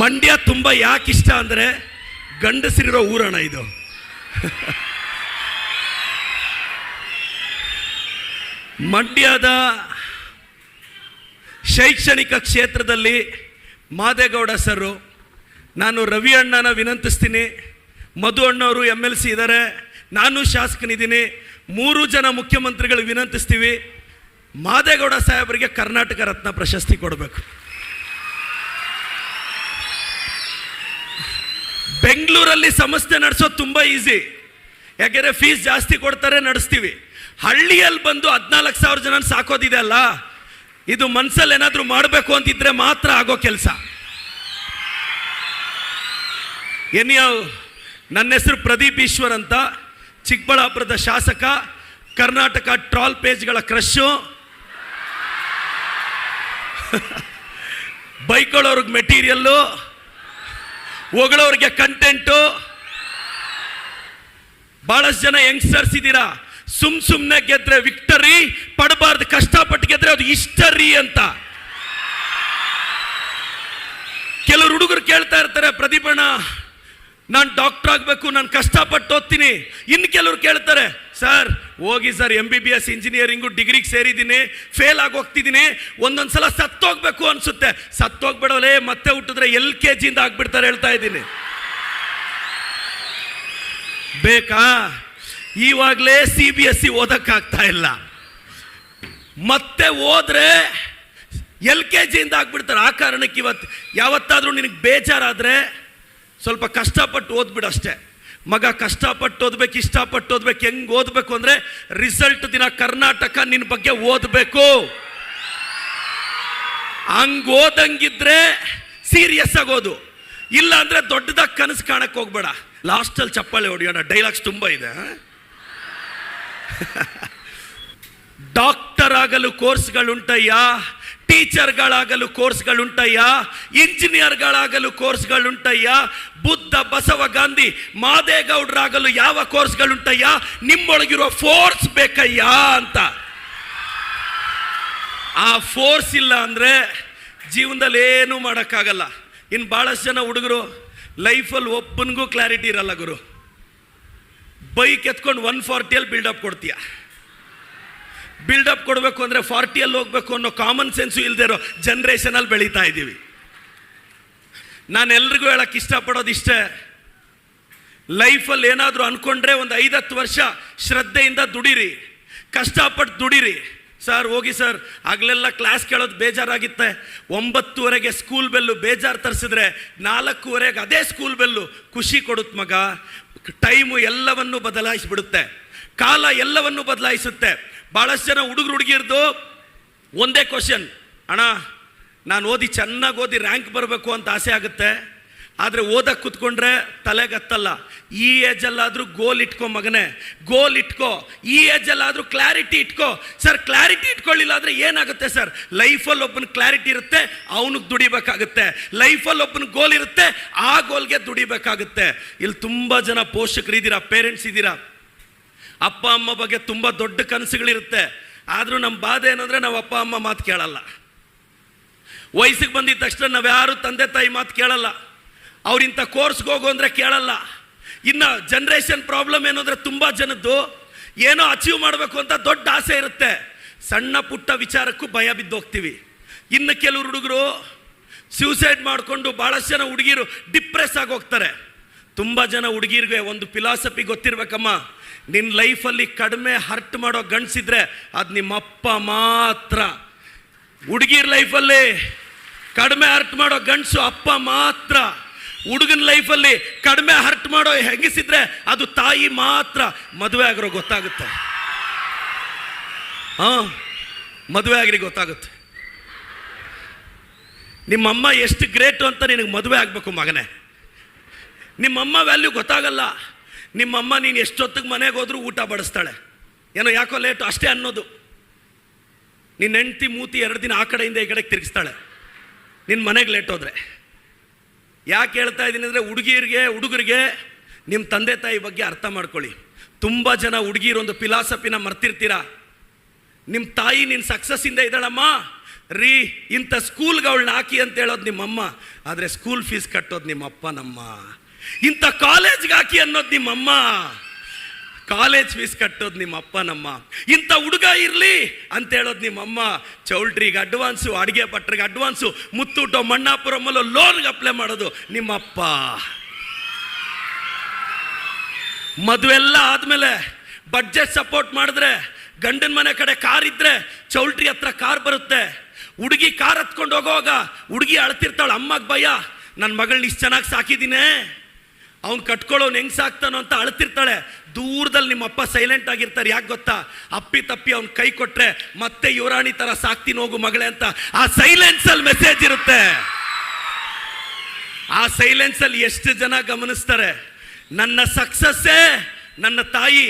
ಮಂಡ್ಯ ತುಂಬ ಯಾಕೆ ಇಷ್ಟ ಅಂದರೆ ಗಂಡಸರಿರೋ ಊರಣ ಇದು. ಮಂಡ್ಯದ ಶೈಕ್ಷಣಿಕ ಕ್ಷೇತ್ರದಲ್ಲಿ ಮಾದೇಗೌಡ ಸರು ನಾನು ರವಿ ಅಣ್ಣನ ವಿನಂತಿಸ್ತೀನಿ. ಮಧು ಅಣ್ಣವರು ಎಂ ಎಲ್ ಸಿ ಇದ್ದಾರೆ ನಾನು ಶಾಸಕನಿದ್ದೀನಿ. ಮೂರು ಜನ ಮುಖ್ಯಮಂತ್ರಿಗಳು ವಿನಂತಿಸ್ತೀವಿ. ಮಾದೇಗೌಡ ಸಾಹೇಬರಿಗೆ ಕರ್ನಾಟಕ ರತ್ನ ಪ್ರಶಸ್ತಿ ಕೊಡಬೇಕು. ಬೆಂಗಳೂರಲ್ಲಿ ಸಂಸ್ಥೆ ನಡೆಸೋದು ತುಂಬ ಈಸಿ ಯಾಕೆಂದರೆ ಫೀಸ್ ಜಾಸ್ತಿ ಕೊಡ್ತಾರೆ, ನಡೆಸ್ತೀವಿ. ಹಳ್ಳಿಯಲ್ಲಿ ಬಂದು ಹದಿನಾಲ್ಕು ಸಾವಿರ ಜನ ಸಾಕೋದಿದೆ ಅಲ್ಲ? ಇದು ಮನಸ್ಸಲ್ಲಿ ಏನಾದರೂ ಮಾಡಬೇಕು ಅಂತಿದ್ರೆ ಮಾತ್ರ ಆಗೋ ಕೆಲಸ. ಎನಿಯ ನನ್ನ ಹೆಸರು ಪ್ರದೀಪ್ ಈಶ್ವರ್ ಅಂತ. ಚಿಕ್ಕಬಳ್ಳಾಪುರದ ಶಾಸಕ, ಕರ್ನಾಟಕ ಟ್ರಾಲ್ ಪೇಜ್ಗಳ ಕ್ರಶ್ಶು ಬೈಕೊಳ್ಳೋರ್ಗೆ ಮೆಟೀರಿಯಲ್ಲು. ಹೊಗಳೋರಿಗೆ ಕಂಟೆಂಟು ಬಹಳಷ್ಟು ಜನ ಯಂಗ್ಸ್ಟರ್ಸ್ ಇದ್ದೀರಾ? ಸುಮ್ ಸುಮ್ನೆ ಗೆದ್ರೆ ವಿಕ್ಟರಿ ಪಡಬಾರ್ದು, ಕಷ್ಟಪಟ್ಟು ಗೆದ್ರೆ ಅದು ಇಷ್ಟರಿ ಅಂತ. ಕೆಲವರು ಹುಡುಗರು ಕೇಳ್ತಾ ಇರ್ತಾರೆ, ಪ್ರದೀಪಣ್ಣ ನಾನು ಡಾಕ್ಟರ್ ಆಗಬೇಕು, ನಾನು ಕಷ್ಟಪಟ್ಟು ಓದ್ತೀನಿ. ಇನ್ನು ಕೆಲವರು ಕೇಳ್ತಾರೆ ಸರ್ ಹೋಗಿ sir M B B S engineering ಡಿಗ್ರಿಗೆ ಸೇರಿದ್ದೀನಿ ಫೇಲ್ ಆಗಿ ಹೋಗ್ತಿದ್ದೀನಿ. ಒಂದೊಂದು ಸಲ ಸತ್ತೋಗ್ಬೇಕು ಅನಿಸುತ್ತೆ. ಸತ್ತೋಗ್ಬಿಡೋಲೆ ಮತ್ತೆ ಹುಟ್ಟಿದ್ರೆ ಎಲ್ ಕೆ ಜಿಯಿಂದ ಆಗ್ಬಿಡ್ತಾರೆ ಹೇಳ್ತಾ ಇದ್ದೀನಿ. ಬೇಕಾ? ಇವಾಗಲೇ ಸಿ ಬಿ ಎಸ್ ಸಿ ಓದೋಕ್ಕಾಗ್ತಾ ಇಲ್ಲ. ಮತ್ತೆ ಹೋದ್ರೆ ಎಲ್ ಕೆ ಜಿಯಿಂದ ಆಗ್ಬಿಡ್ತಾರೆ. ಆ ಕಾರಣಕ್ಕೆ ಇವತ್ತು ಯಾವತ್ತಾದರೂ ನಿನಗೆ ಬೇಜಾರಾದರೆ ಸ್ವಲ್ಪ ಕಷ್ಟಪಟ್ಟು ಓದ್ಬಿಡು ಅಷ್ಟೇ. ಮಗ ಕಷ್ಟಪಟ್ಟು ಓದ್ಬೇಕು, ಇಷ್ಟಪಟ್ಟು ಓದ್ಬೇಕು, ಹೆಂಗೆ ಓದಬೇಕು ಅಂದರೆ ರಿಸಲ್ಟ್ ದಿನ ಕರ್ನಾಟಕ ನಿನ್ನ ಬಗ್ಗೆ ಓದಬೇಕು. ಹಂಗೆ ಓದಂಗಿದ್ರೆ ಸೀರಿಯಸ್ ಆಗೋದು ಇಲ್ಲ ಅಂದ್ರೆ ದೊಡ್ಡದಾಗಿ ಕನಸು ಕಾಣಕ್ಕೆ ಹೋಗ್ಬೇಡ. ಲಾಸ್ಟಲ್ಲಿ ಚಪ್ಪಾಳೆ ಹೊಡಿಯೋಣ ಡೈಲಾಗ್ಸ್ ತುಂಬ ಇದೆ ಡಾಕ್ಟರ್ ಆಗಲು ಕೋರ್ಸ್ಗಳುಂಟಯ್ಯ ಟೀಚರ್ಗಳಾಗಲು ಕೋರ್ಸ್ಗಳುಂಟಯ್ಯ, ಇಂಜಿನಿಯರ್ಗಳಾಗಲು ಕೋರ್ಸ್ಗಳುಂಟಯ್ಯ, ಬುದ್ಧ ಬಸವ ಗಾಂಧಿ ಮಾದೇಗೌಡರಾಗಲು ಯಾವ ಕೋರ್ಸ್ಗಳುಂಟಯ್ಯ, ನಿಮ್ಮೊಳಗಿರೋ ಫೋರ್ಸ್ ಬೇಕಯ್ಯ ಅಂತ. ಆ ಫೋರ್ಸ್ ಇಲ್ಲ ಅಂದರೆ ಜೀವನದಲ್ಲಿ ಏನೂ ಮಾಡೋಕ್ಕಾಗಲ್ಲ. ಇನ್ನು ಭಾಳಷ್ಟು ಜನ ಹುಡುಗರು, ಲೈಫಲ್ಲಿ ಒಬ್ಬನಿಗೂ ಕ್ಲಾರಿಟಿ ಇರಲ್ಲ ಗುರು. ಬೈಕ್ ಎತ್ಕೊಂಡು ಒನ್ ಫಾರ್ಟಿಯಲ್ಲಿ ಬಿಲ್ಡಪ್ ಕೊಡ್ತೀಯ. ಬಿಲ್ಡಪ್ ಕೊಡಬೇಕು ಅಂದರೆ ಫಾರ್ಟಿಯಲ್ಲಿ ಹೋಗ್ಬೇಕು ಅನ್ನೋ ಕಾಮನ್ ಸೆನ್ಸು ಇಲ್ಲದೆ ಇರೋ ಜನ್ರೇಷನಲ್ಲಿ ಬೆಳೀತಾ ಇದ್ದೀವಿ. ನಾನು ಎಲ್ರಿಗೂ ಹೇಳಕ್ಕೆ ಇಷ್ಟಪಡೋದು ಇಷ್ಟೇ ಲೈಫಲ್ಲಿ ಏನಾದರೂ ಅಂದ್ಕೊಂಡ್ರೆ ಒಂದು ಐದತ್ತು ವರ್ಷ ಶ್ರದ್ಧೆಯಿಂದ ದುಡಿರಿ ಕಷ್ಟಪಟ್ಟು ದುಡಿರಿ. ಸರ್ ಹೋಗಿ ಸರ್ ಆಗಲೆಲ್ಲ ಕ್ಲಾಸ್ ಕೇಳೋದು ಬೇಜಾರಾಗಿತ್ತೆ. ಒಂಬತ್ತುವರೆಗೆ ಸ್ಕೂಲ್ ಬೆಲ್ಲು ಬೇಜಾರು ತರಿಸಿದ್ರೆ ನಾಲ್ಕೂವರೆಗೆ ಅದೇ ಸ್ಕೂಲ್ ಬೆಲ್ಲು ಖುಷಿ ಕೊಡುತ್ತೆ ಮಗ. ಟೈಮು ಎಲ್ಲವನ್ನು ಬದಲಾಯಿಸಿಬಿಡುತ್ತೆ. ಕಾಲ ಎಲ್ಲವನ್ನು ಬದಲಾಯಿಸುತ್ತೆ. ಭಾಳಷ್ಟು ಜನ ಹುಡುಗರು ಹುಡುಗಿರ್ದು ಒಂದೇ ಕ್ವಶನ್ ಅಣ್ಣ, ನಾನು ಓದಿ ಚೆನ್ನಾಗಿ ಓದಿ ರ್ಯಾಂಕ್ ಬರಬೇಕು ಅಂತ ಆಸೆ ಆಗುತ್ತೆ. ಆದರೆ ಓದಕ್ಕೆ ಕುತ್ಕೊಂಡ್ರೆ ತಲೆಗತ್ತಲ್ಲ. ಈ ಏಜಲ್ಲಾದರೂ ಗೋಲ್ ಇಟ್ಕೊ ಮಗನೇ. ಗೋಲ್ ಇಟ್ಕೋ. ಈ ಏಜಲ್ಲಾದರೂ ಕ್ಲಾರಿಟಿ ಇಟ್ಕೋ. ಸರ್ ಕ್ಲಾರಿಟಿ ಇಟ್ಕೊಳ್ಳಿಲ್ಲ ಅಂದರೆ ಏನಾಗುತ್ತೆ ಸರ್ ಲೈಫಲ್ಲಿ ಒಬ್ಬನ ಕ್ಲಾರಿಟಿ ಇರುತ್ತೆ, ಅವನಿಗೆ ದುಡಿಬೇಕಾಗುತ್ತೆ. ಲೈಫಲ್ಲಿ ಒಬ್ಬನ ಗೋಲ್ ಇರುತ್ತೆ, ಆ ಗೋಲ್ಗೆ ದುಡಿಬೇಕಾಗುತ್ತೆ. ಇಲ್ಲಿ ತುಂಬ ಜನ ಪೋಷಕರು ಇದ್ದೀರಾ ಪೇರೆಂಟ್ಸ್ ಇದ್ದೀರಾ? ಅಪ್ಪ ಅಮ್ಮ ಬಗ್ಗೆ ತುಂಬ ದೊಡ್ಡ ಕನಸುಗಳಿರುತ್ತೆ. ಆದರೂ ನಮ್ಮ ಬಾಧೆ ಏನಂದರೆ ನಾವು ಅಪ್ಪ ಅಮ್ಮ ಮಾತು ಕೇಳಲ್ಲ. ವಯಸ್ಸಿಗೆ ಬಂದಿದ ತಕ್ಷಣ ನಾವು ಯಾರು ತಂದೆ ತಾಯಿ ಮಾತು ಕೇಳಲ್ಲ. ಅವ್ರಿಂಥ ಕೋರ್ಸ್ಗೆ ಹೋಗು ಅಂದರೆ ಕೇಳಲ್ಲ. ಇನ್ನು ಜನ್ರೇಷನ್ ಪ್ರಾಬ್ಲಮ್ ಏನು ಅಂದರೆ ತುಂಬ ಜನದ್ದು ಏನೋ ಅಚೀವ್ ಮಾಡಬೇಕು ಅಂತ ದೊಡ್ಡ ಆಸೆ ಇರುತ್ತೆ. ಸಣ್ಣ ಪುಟ್ಟ ವಿಚಾರಕ್ಕೂ ಭಯ ಬಿದ್ದು ಹೋಗ್ತೀವಿ. ಇನ್ನು ಕೆಲವರು ಹುಡುಗರು ಸ್ಯೂಸೈಡ್ ಮಾಡಿಕೊಂಡು ಭಾಳಷ್ಟು ಜನ ಹುಡುಗಿರು ಡಿಪ್ರೆಸ್ ಆಗೋಗ್ತಾರೆ ತುಂಬ ಜನ ಹುಡುಗಿರಿಗೆ ಒಂದು ಫಿಲಾಸಫಿ ಗೊತ್ತಿರ್ಬೇಕಮ್ಮ. ನಿನ್ನ ಲೈಫಲ್ಲಿ ಕಡಿಮೆ ಹರ್ಟ್ ಮಾಡೋ ಗಂಡಸಿದ್ರೆ ಅದು ನಿಮ್ಮಪ್ಪ ಮಾತ್ರ. ಹುಡುಗಿರ ಲೈಫಲ್ಲಿ ಕಡಿಮೆ ಹರ್ಟ್ ಮಾಡೋ ಗಂಡಸು ಅಪ್ಪ ಮಾತ್ರ. ಹುಡುಗನ ಲೈಫಲ್ಲಿ ಕಡಿಮೆ ಹರ್ಟ್ ಮಾಡೋ ಹೆಂಗಿಸಿದ್ರೆ ಅದು ತಾಯಿ ಮಾತ್ರ. ಮದುವೆ ಆಗಿರೋ ಗೊತ್ತಾಗುತ್ತೆ. ಹಾಂ, ಮದುವೆ ಆಗಿರಿ ಗೊತ್ತಾಗುತ್ತೆ. ನಿಮ್ಮಮ್ಮ ಎಷ್ಟು ಗ್ರೇಟು ಅಂತ ನಿನಗೆ ಮದುವೆ ಆಗಬೇಕು ಮಗನೇ. ನಿಮ್ಮಮ್ಮ ವ್ಯಾಲ್ಯೂ ಗೊತ್ತಾಗಲ್ಲ. ನಿಮ್ಮಮ್ಮ ನೀನು ಎಷ್ಟೊತ್ತಿಗೆ ಮನೆಗೆ ಹೋದ್ರೂ ಊಟ ಬಡಿಸ್ತಾಳೆ. ಏನೋ ಯಾಕೋ ಲೇಟು ಅಷ್ಟೇ ಅನ್ನೋದು. ನಿನ್ನ ಹೆಂಡ್ತಿ ಮೂತಿ ಎರಡು ದಿನ ಆ ಕಡೆಯಿಂದ ಈ ಕಡೆಗೆ ತಿರುಗಿಸ್ತಾಳೆ. ನಿನ್ನ ಮನೆಗೆ ಲೇಟ್ ಹೋದ್ರೆ. ಯಾಕೆ ಹೇಳ್ತಾ ಇದ್ದೀನಿ ಅಂದರೆ ಹುಡುಗಿರಿಗೆ, ಹುಡುಗರಿಗೆ ನಿಮ್ಮ ತಂದೆ ತಾಯಿ ಬಗ್ಗೆ ಅರ್ಥ ಮಾಡ್ಕೊಳ್ಳಿ. ತುಂಬ ಜನ ಹುಡುಗಿರು ಒಂದು ಫಿಲಾಸಫಿನ ಮರ್ತಿರ್ತೀರ? ನಿಮ್ಮ ತಾಯಿ ನಿನ್ನ ಸಕ್ಸಸ್ಸಿಂದ ಇದ್ದಾಳಮ್ಮ. ರೀ, ಇಂಥ ಸ್ಕೂಲ್ಗೆ ಅವಳನ್ನ ಹಾಕಿ ಅಂತ ಹೇಳೋದು ನಿಮ್ಮಮ್ಮ. ಆದರೆ ಸ್ಕೂಲ್ ಫೀಸ್ ಕಟ್ಟೋದು ನಿಮ್ಮಪ್ಪ ನಮ್ಮ ಇಂಥ ಕಾಲೇಜ್ಗೆ ಹಾಕಿ ಅನ್ನೋದು ನಿಮ್ಮಮ್ಮ. ಕಾಲೇಜ್ ಫೀಸ್ ಕಟ್ಟೋದು ನಿಮ್ಮ ಅಪ್ಪ ನಮ್ಮ ಇಂಥ ಹುಡುಗ ಇರಲಿ ಅಂತ ಹೇಳೋದು ನಿಮ್ಮಮ್ಮ. ಚೌಲ್ಟ್ರಿಗೆ ಅಡ್ವಾನ್ಸು ಅಡುಗೆ ಭಟ್ರಿಗೆ ಅಡ್ವಾನ್ಸು ಮುತ್ತೂಟೋ, ಮಣ್ಣಾಪುರಮಲ್ಲೋ ಲೋನ್ಗೆ ಅಪ್ಲೈ ಮಾಡೋದು ನಿಮ್ಮಪ್ಪ. ಮದುವೆ ಎಲ್ಲ ಆದಮೇಲೆ ಬಡ್ಜೆಟ್ ಸಪೋರ್ಟ್ ಮಾಡಿದ್ರೆ, ಗಂಡನ ಮನೆ ಕಡೆ ಕಾರ್ ಇದ್ದರೆ ಚೌಲ್ಟ್ರಿ ಹತ್ರ ಕಾರ್ ಬರುತ್ತೆ. ಹುಡುಗಿ ಕಾರ್ ಹತ್ಕೊಂಡು ಹೋಗೋವಾಗ ಹುಡುಗಿ ಅಳ್ತಿರ್ತಾಳೆ, ಅಮ್ಮಗೆ ಭಯ. ನನ್ನ ಮಗಳನ್ನ ಇಷ್ಟು ಚೆನ್ನಾಗಿ ಸಾಕಿದ್ದೀನಿ ಅವ್ನು ಕಟ್ಕೊಳ್ಳೋನು ಹೆಂಗ್ ಸಾಕ್ತಾನೋ ಅಂತ ಅಳ್ತಿರ್ತಾಳೆ. ದೂರದಲ್ಲಿ ನಿಮ್ಮ ಅಪ್ಪ ಸೈಲೆಂಟ್ ಆಗಿರ್ತಾರೆ, ಯಾಕೆ ಗೊತ್ತಾ? ಅಪ್ಪಿ ತಪ್ಪಿ ಅವ್ನ ಕೈ ಕೊಟ್ರೆ ಮತ್ತೆ ಯುವರಾಣಿ ತರ ಸಾಕ್ತೀನಿ ಹೋಗು ಮಗಳೇ ಅಂತ. ಆ ಸೈಲೆನ್ಸ್ ಅಲ್ಲಿ ಮೆಸೇಜ್ ಇರುತ್ತೆ. ಆ ಸೈಲೆನ್ಸ್ ಅಲ್ಲಿ ಎಷ್ಟು ಜನ ಗಮನಿಸ್ತಾರೆ? ನನ್ನ ಸಕ್ಸಸ್ಸೇ ನನ್ನ ತಾಯಿ.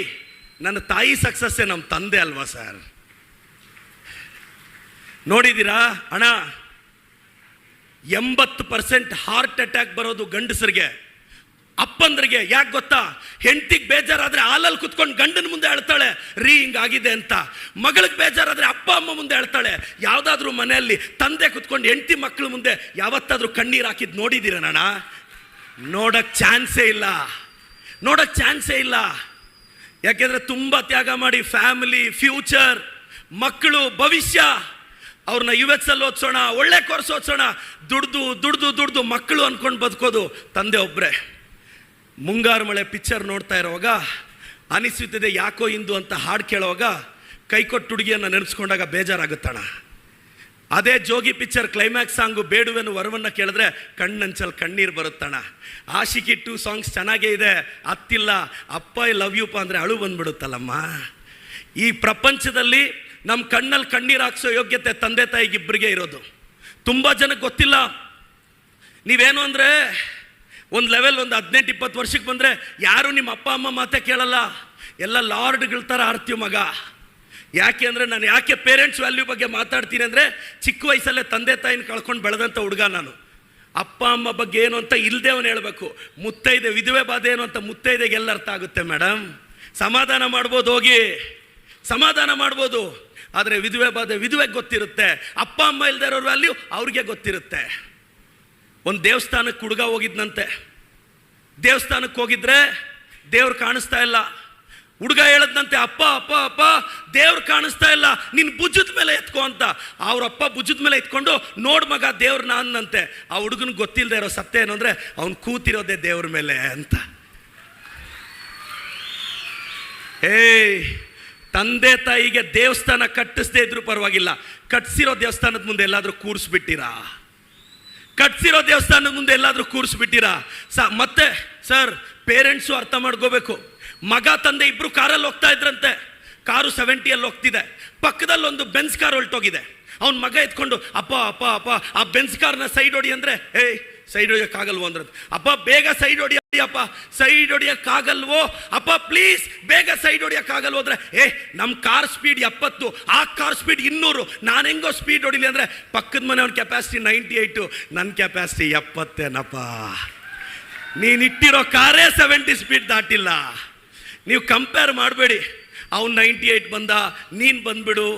ನನ್ನ ತಾಯಿ ಸಕ್ಸಸ್ಸೇ ನಮ್ಮ ತಂದೆ ಅಲ್ವಾ ಸರ್ ನೋಡಿದ್ದೀರಾ ಅಣ್ಣ, ಎಂಬತ್ತು ಪರ್ಸೆಂಟ್ ಹಾರ್ಟ್ ಅಟ್ಯಾಕ್ ಬರೋದು ಗಂಡಸರಿಗೆ. ಅಪ್ಪಂದ್ರಿಗೆ ಯಾಕೆ ಗೊತ್ತಾ? ಹೆಂಡತಿಗೆ ಬೇಜಾರಾದರೆ ಹಾಲಲ್ಲಿ ಕುತ್ಕೊಂಡು ಗಂಡನ ಮುಂದೆ ಹೇಳ್ತಾಳೆ ರೀ ಹಿಂಗಾಗಿದೆ ಅಂತ. ಮಗಳಿಗೆ ಬೇಜಾರಾದರೆ ಅಪ್ಪ, ಅಮ್ಮ ಮುಂದೆ ಹೇಳ್ತಾಳೆ ಯಾವುದಾದ್ರೂ ಮನೆಯಲ್ಲಿ ತಂದೆ ಕುತ್ಕೊಂಡು ಹೆಂಡತಿ ಮಕ್ಕಳ ಮುಂದೆ ಯಾವತ್ತಾದರೂ ಕಣ್ಣೀರು ಹಾಕಿದ್ದು ನೋಡಿದ್ದೀರ ನಾನು? ನೋಡೋಕ್ಕೆ ಚಾನ್ಸೇ ಇಲ್ಲ. ನೋಡೋಕ್ಕೆ ಚಾನ್ಸೇ ಇಲ್ಲ. ಯಾಕೆಂದರೆ ತುಂಬ ತ್ಯಾಗ ಮಾಡಿ ಫ್ಯಾಮಿಲಿ, ಫ್ಯೂಚರ್ ಮಕ್ಕಳು ಭವಿಷ್ಯ. ಅವ್ರನ್ನ ಯು ಎಸ್ ಅಲ್ಲಿ ಓದಿಸೋಣ, ಒಳ್ಳೆ ಕೋರ್ಸ್ ಓದ್ಸೋಣ. ದುಡ್ದು ದುಡ್ದು ದುಡ್ದು ಮಕ್ಕಳು ಅಂದ್ಕೊಂಡು ಬದುಕೋದು ತಂದೆ ಒಬ್ಬರೇ ಮುಂಗಾರು ಮಳೆ ಪಿಕ್ಚರ್ ನೋಡ್ತಾ ಇರೋವಾಗ ಅನಿಸುತ್ತಿದೆ ಯಾಕೋ ಇಂದು ಅಂತ ಹಾಡು ಕೇಳುವಾಗ ಕೈಕೊಟ್ಟು ಹುಡುಗಿಯನ್ನು ನೆನೆಸ್ಕೊಂಡಾಗ ಬೇಜಾರಾಗುತ್ತಣ ಅದೇ ಜೋಗಿ ಪಿಕ್ಚರ್ ಕ್ಲೈಮ್ಯಾಕ್ಸ್ ಸಾಂಗು ಬೇಡುವೆನು ವರವನ್ನು ಕೇಳಿದ್ರೆ ಕಣ್ಣಂಚಲ್ ಕಣ್ಣೀರು ಬರುತ್ತಣ ಆಶಿಕಿ ಟೂ ಸಾಂಗ್ಸ್ ಚೆನ್ನಾಗೇ ಇದೆ, ಅತ್ತಿಲ್ಲ, ಅಪ್ಪ ಐ ಲವ್ ಯುಪ್ಪ ಅಂದರೆ ಅಳು ಬಂದ್ಬಿಡುತ್ತಲ್ಲಮ್ಮ. ಈ ಪ್ರಪಂಚದಲ್ಲಿ ನಮ್ಮ ಕಣ್ಣಲ್ಲಿ ಕಣ್ಣೀರು ಹಾಕ್ಸೋ ಯೋಗ್ಯತೆ ತಂದೆ ತಾಯಿಗಿಬ್ಬರಿಗೆ ಇರೋದು. ತುಂಬ ಜನಕ್ಕೆ ಗೊತ್ತಿಲ್ಲ. ನೀವೇನು ಅಂದರೆ ಒಂದು ಲೆವೆಲ್ ಒಂದು ಹದಿನೆಂಟು, ಇಪ್ಪತ್ತು ವರ್ಷಕ್ಕೆ ಬಂದರೆ ಯಾರು ನಿಮ್ಮ ಅಪ್ಪ, ಅಮ್ಮ ಮಾತೇ ಕೇಳಲ್ಲ. ಎಲ್ಲ ಲಾರ್ಡ್ಗಳ ಥರ ಆಡ್ತೀವಿ ಮಗ. ಯಾಕೆ ಅಂದರೆ ನಾನು ಯಾಕೆ ಪೇರೆಂಟ್ಸ್ ವ್ಯಾಲ್ಯೂ ಬಗ್ಗೆ ಮಾತಾಡ್ತೀನಿ ಅಂದರೆ ಚಿಕ್ಕ ವಯಸ್ಸಲ್ಲೇ ತಂದೆ ತಾಯಿನ ಕಳ್ಕೊಂಡು ಬೆಳೆದಂಥ ಹುಡುಗ ನಾನು. ಅಪ್ಪ, ಅಮ್ಮ ಬಗ್ಗೆ ಏನು ಅಂತ ಇಲ್ಲದೆ ಅವನು ಹೇಳಬೇಕು. ಮುತ್ತೈದೆ, ವಿಧವೆ ಬಾಧೆ ಏನು ಅಂತ ಮುತ್ತೈದೆಗೆ ಎಲ್ಲ ಅರ್ಥ ಆಗುತ್ತೆ ಮೇಡಮ್ ಸಮಾಧಾನ ಮಾಡ್ಬೋದು ಹೋಗಿ. ಸಮಾಧಾನ ಮಾಡ್ಬೋದು. ಆದರೆ ವಿಧವೆ ಬಾಧೆ ವಿಧುವೆಗೆ ಗೊತ್ತಿರುತ್ತೆ. ಅಪ್ಪ, ಅಮ್ಮ ಇಲ್ಲದೆ ಇರೋರು ವ್ಯಾಲ್ಯೂ ಅವ್ರಿಗೆ ಗೊತ್ತಿರುತ್ತೆ. ಒಂದು ದೇವಸ್ಥಾನಕ್ಕೆ ಹುಡುಗ ಹೋಗಿದ್ನಂತೆ. ದೇವಸ್ಥಾನಕ್ಕೆ ಹೋಗಿದ್ರೆ ದೇವ್ರು ಕಾಣಿಸ್ತಾ ಇಲ್ಲ. ಹುಡುಗ ಹೇಳದ್ನಂತೆ, ಅಪ್ಪ ಅಪ್ಪ ಅಪ್ಪ, ದೇವ್ರು ಕಾಣಿಸ್ತಾ ಇಲ್ಲ. ನಿನ್ನ ಭುಜದ ಮೇಲೆ ಎತ್ಕೊ ಅಂತ. ಅವ್ರ ಅಪ್ಪ ಭುಜದ ಮೇಲೆ ಎತ್ಕೊಂಡು, ನೋಡ್ ಮಗ ದೇವ್ರನ್ನ ಅಂದಂತೆ ಆ ಹುಡುಗನ ಗೊತ್ತಿಲ್ಲದೆ ಇರೋ ಸತ್ಯ ಏನು ಅವನು ಅವ್ನು ಕೂತಿರೋದೇ ದೇವ್ರ ಮೇಲೆ ಅಂತ. ಏಯ್, ತಂದೆ ತಾಯಿಗೆ ದೇವಸ್ಥಾನ ಕಟ್ಟಿಸದೇ ಇದ್ರೂ ಪರವಾಗಿಲ್ಲ. ಕಟ್ಸಿರೋ ದೇವಸ್ಥಾನದ ಮುಂದೆ ಎಲ್ಲಾದರೂ ಕೂರಿಸ್ಬಿಟ್ಟಿರಾ? ಕಟ್ಸಿರೋ ದೇವಸ್ಥಾನದ ಮುಂದೆ ಎಲ್ಲಾದರೂ ಕೂರಿಸ್ಬಿಟ್ಟಿರಾ? ಸ, ಮತ್ತೆ, ಸರ್ ಪೇರೆಂಟ್ಸು ಅರ್ಥ ಮಾಡ್ಕೋಬೇಕು. ಮಗ, ತಂದೆ ಇಬ್ಬರು ಕಾರಲ್ಲಿ ಹೋಗ್ತಾ ಇದ್ರಂತೆ. ಕಾರು ಸೆವೆಂಟಿಯಲ್ಲಿ ಹೋಗ್ತಿದೆ. ಪಕ್ಕದಲ್ಲಿ ಒಂದು ಬೆನ್ಸ್ ಕಾರ್ ಹೊಲ್ಟೋಗಿದೆ. ಅವ್ನ ಮಗ ಎತ್ಕೊಂಡು, ಅಪ್ಪ ಅಪ್ಪ ಅಪ್ಪ, ಆ ಬೆನ್ಸ್ ಕಾರ್ನ ಸೈಡ್ ಹೊಡಿ ಅಂದ್ರೆ, ಏಯ್ ಸೈಡ್ ಹೊಡಿಯೋಕ್ಕಾಗಲ್ವ ಅಂದ್ರೆ ಅಪ್ಪ, ಬೇಗ ಸೈಡ್ ಹೊಡಿಯಪ್ಪ ಸೈಡ್ ಹೊಡಿಯೋಕ್ಕಾಗಲ್ವೋ ಅಪ್ಪ ಪ್ಲೀಸ್ ಬೇಗ ಸೈಡ್ ಹೊಡಿಯೋಕ್ಕಾಗಲ್ವೋ ಅಂದ್ರೆ, ಏ ನಮ್ಮ ಕಾರ್ ಸ್ಪೀಡ್ ಎಪ್ಪತ್ತು, ಆ ಕಾರ್ ಸ್ಪೀಡ್ ಇನ್ನೂರು. ನಾನು ಹೆಂಗೋ ಸ್ಪೀಡ್ ಹೊಡಿಲಿ ಅಂದ್ರೆ, ಪಕ್ಕದ ಮನೆ ಅವ್ನ ಕೆಪಾಸಿಟಿ ನೈಂಟಿ ಏಯ್ಟು ನನ್ನ ಕೆಪಾಸಿಟಿ ಎಪ್ಪತ್ತೇನಪ್ಪ ನೀನಿಟ್ಟಿರೋ ಕಾರೇ ಸೆವೆಂಟಿ ಸ್ಪೀಡ್ ದಾಟಿಲ್ಲ. ನೀವು ಕಂಪೇರ್ ಮಾಡಬೇಡಿ. ಅವ್ನು ನೈಂಟಿ ಏಯ್ಟ್ ಬಂದ, ನೀನು ಬಂದ್ಬಿಡು.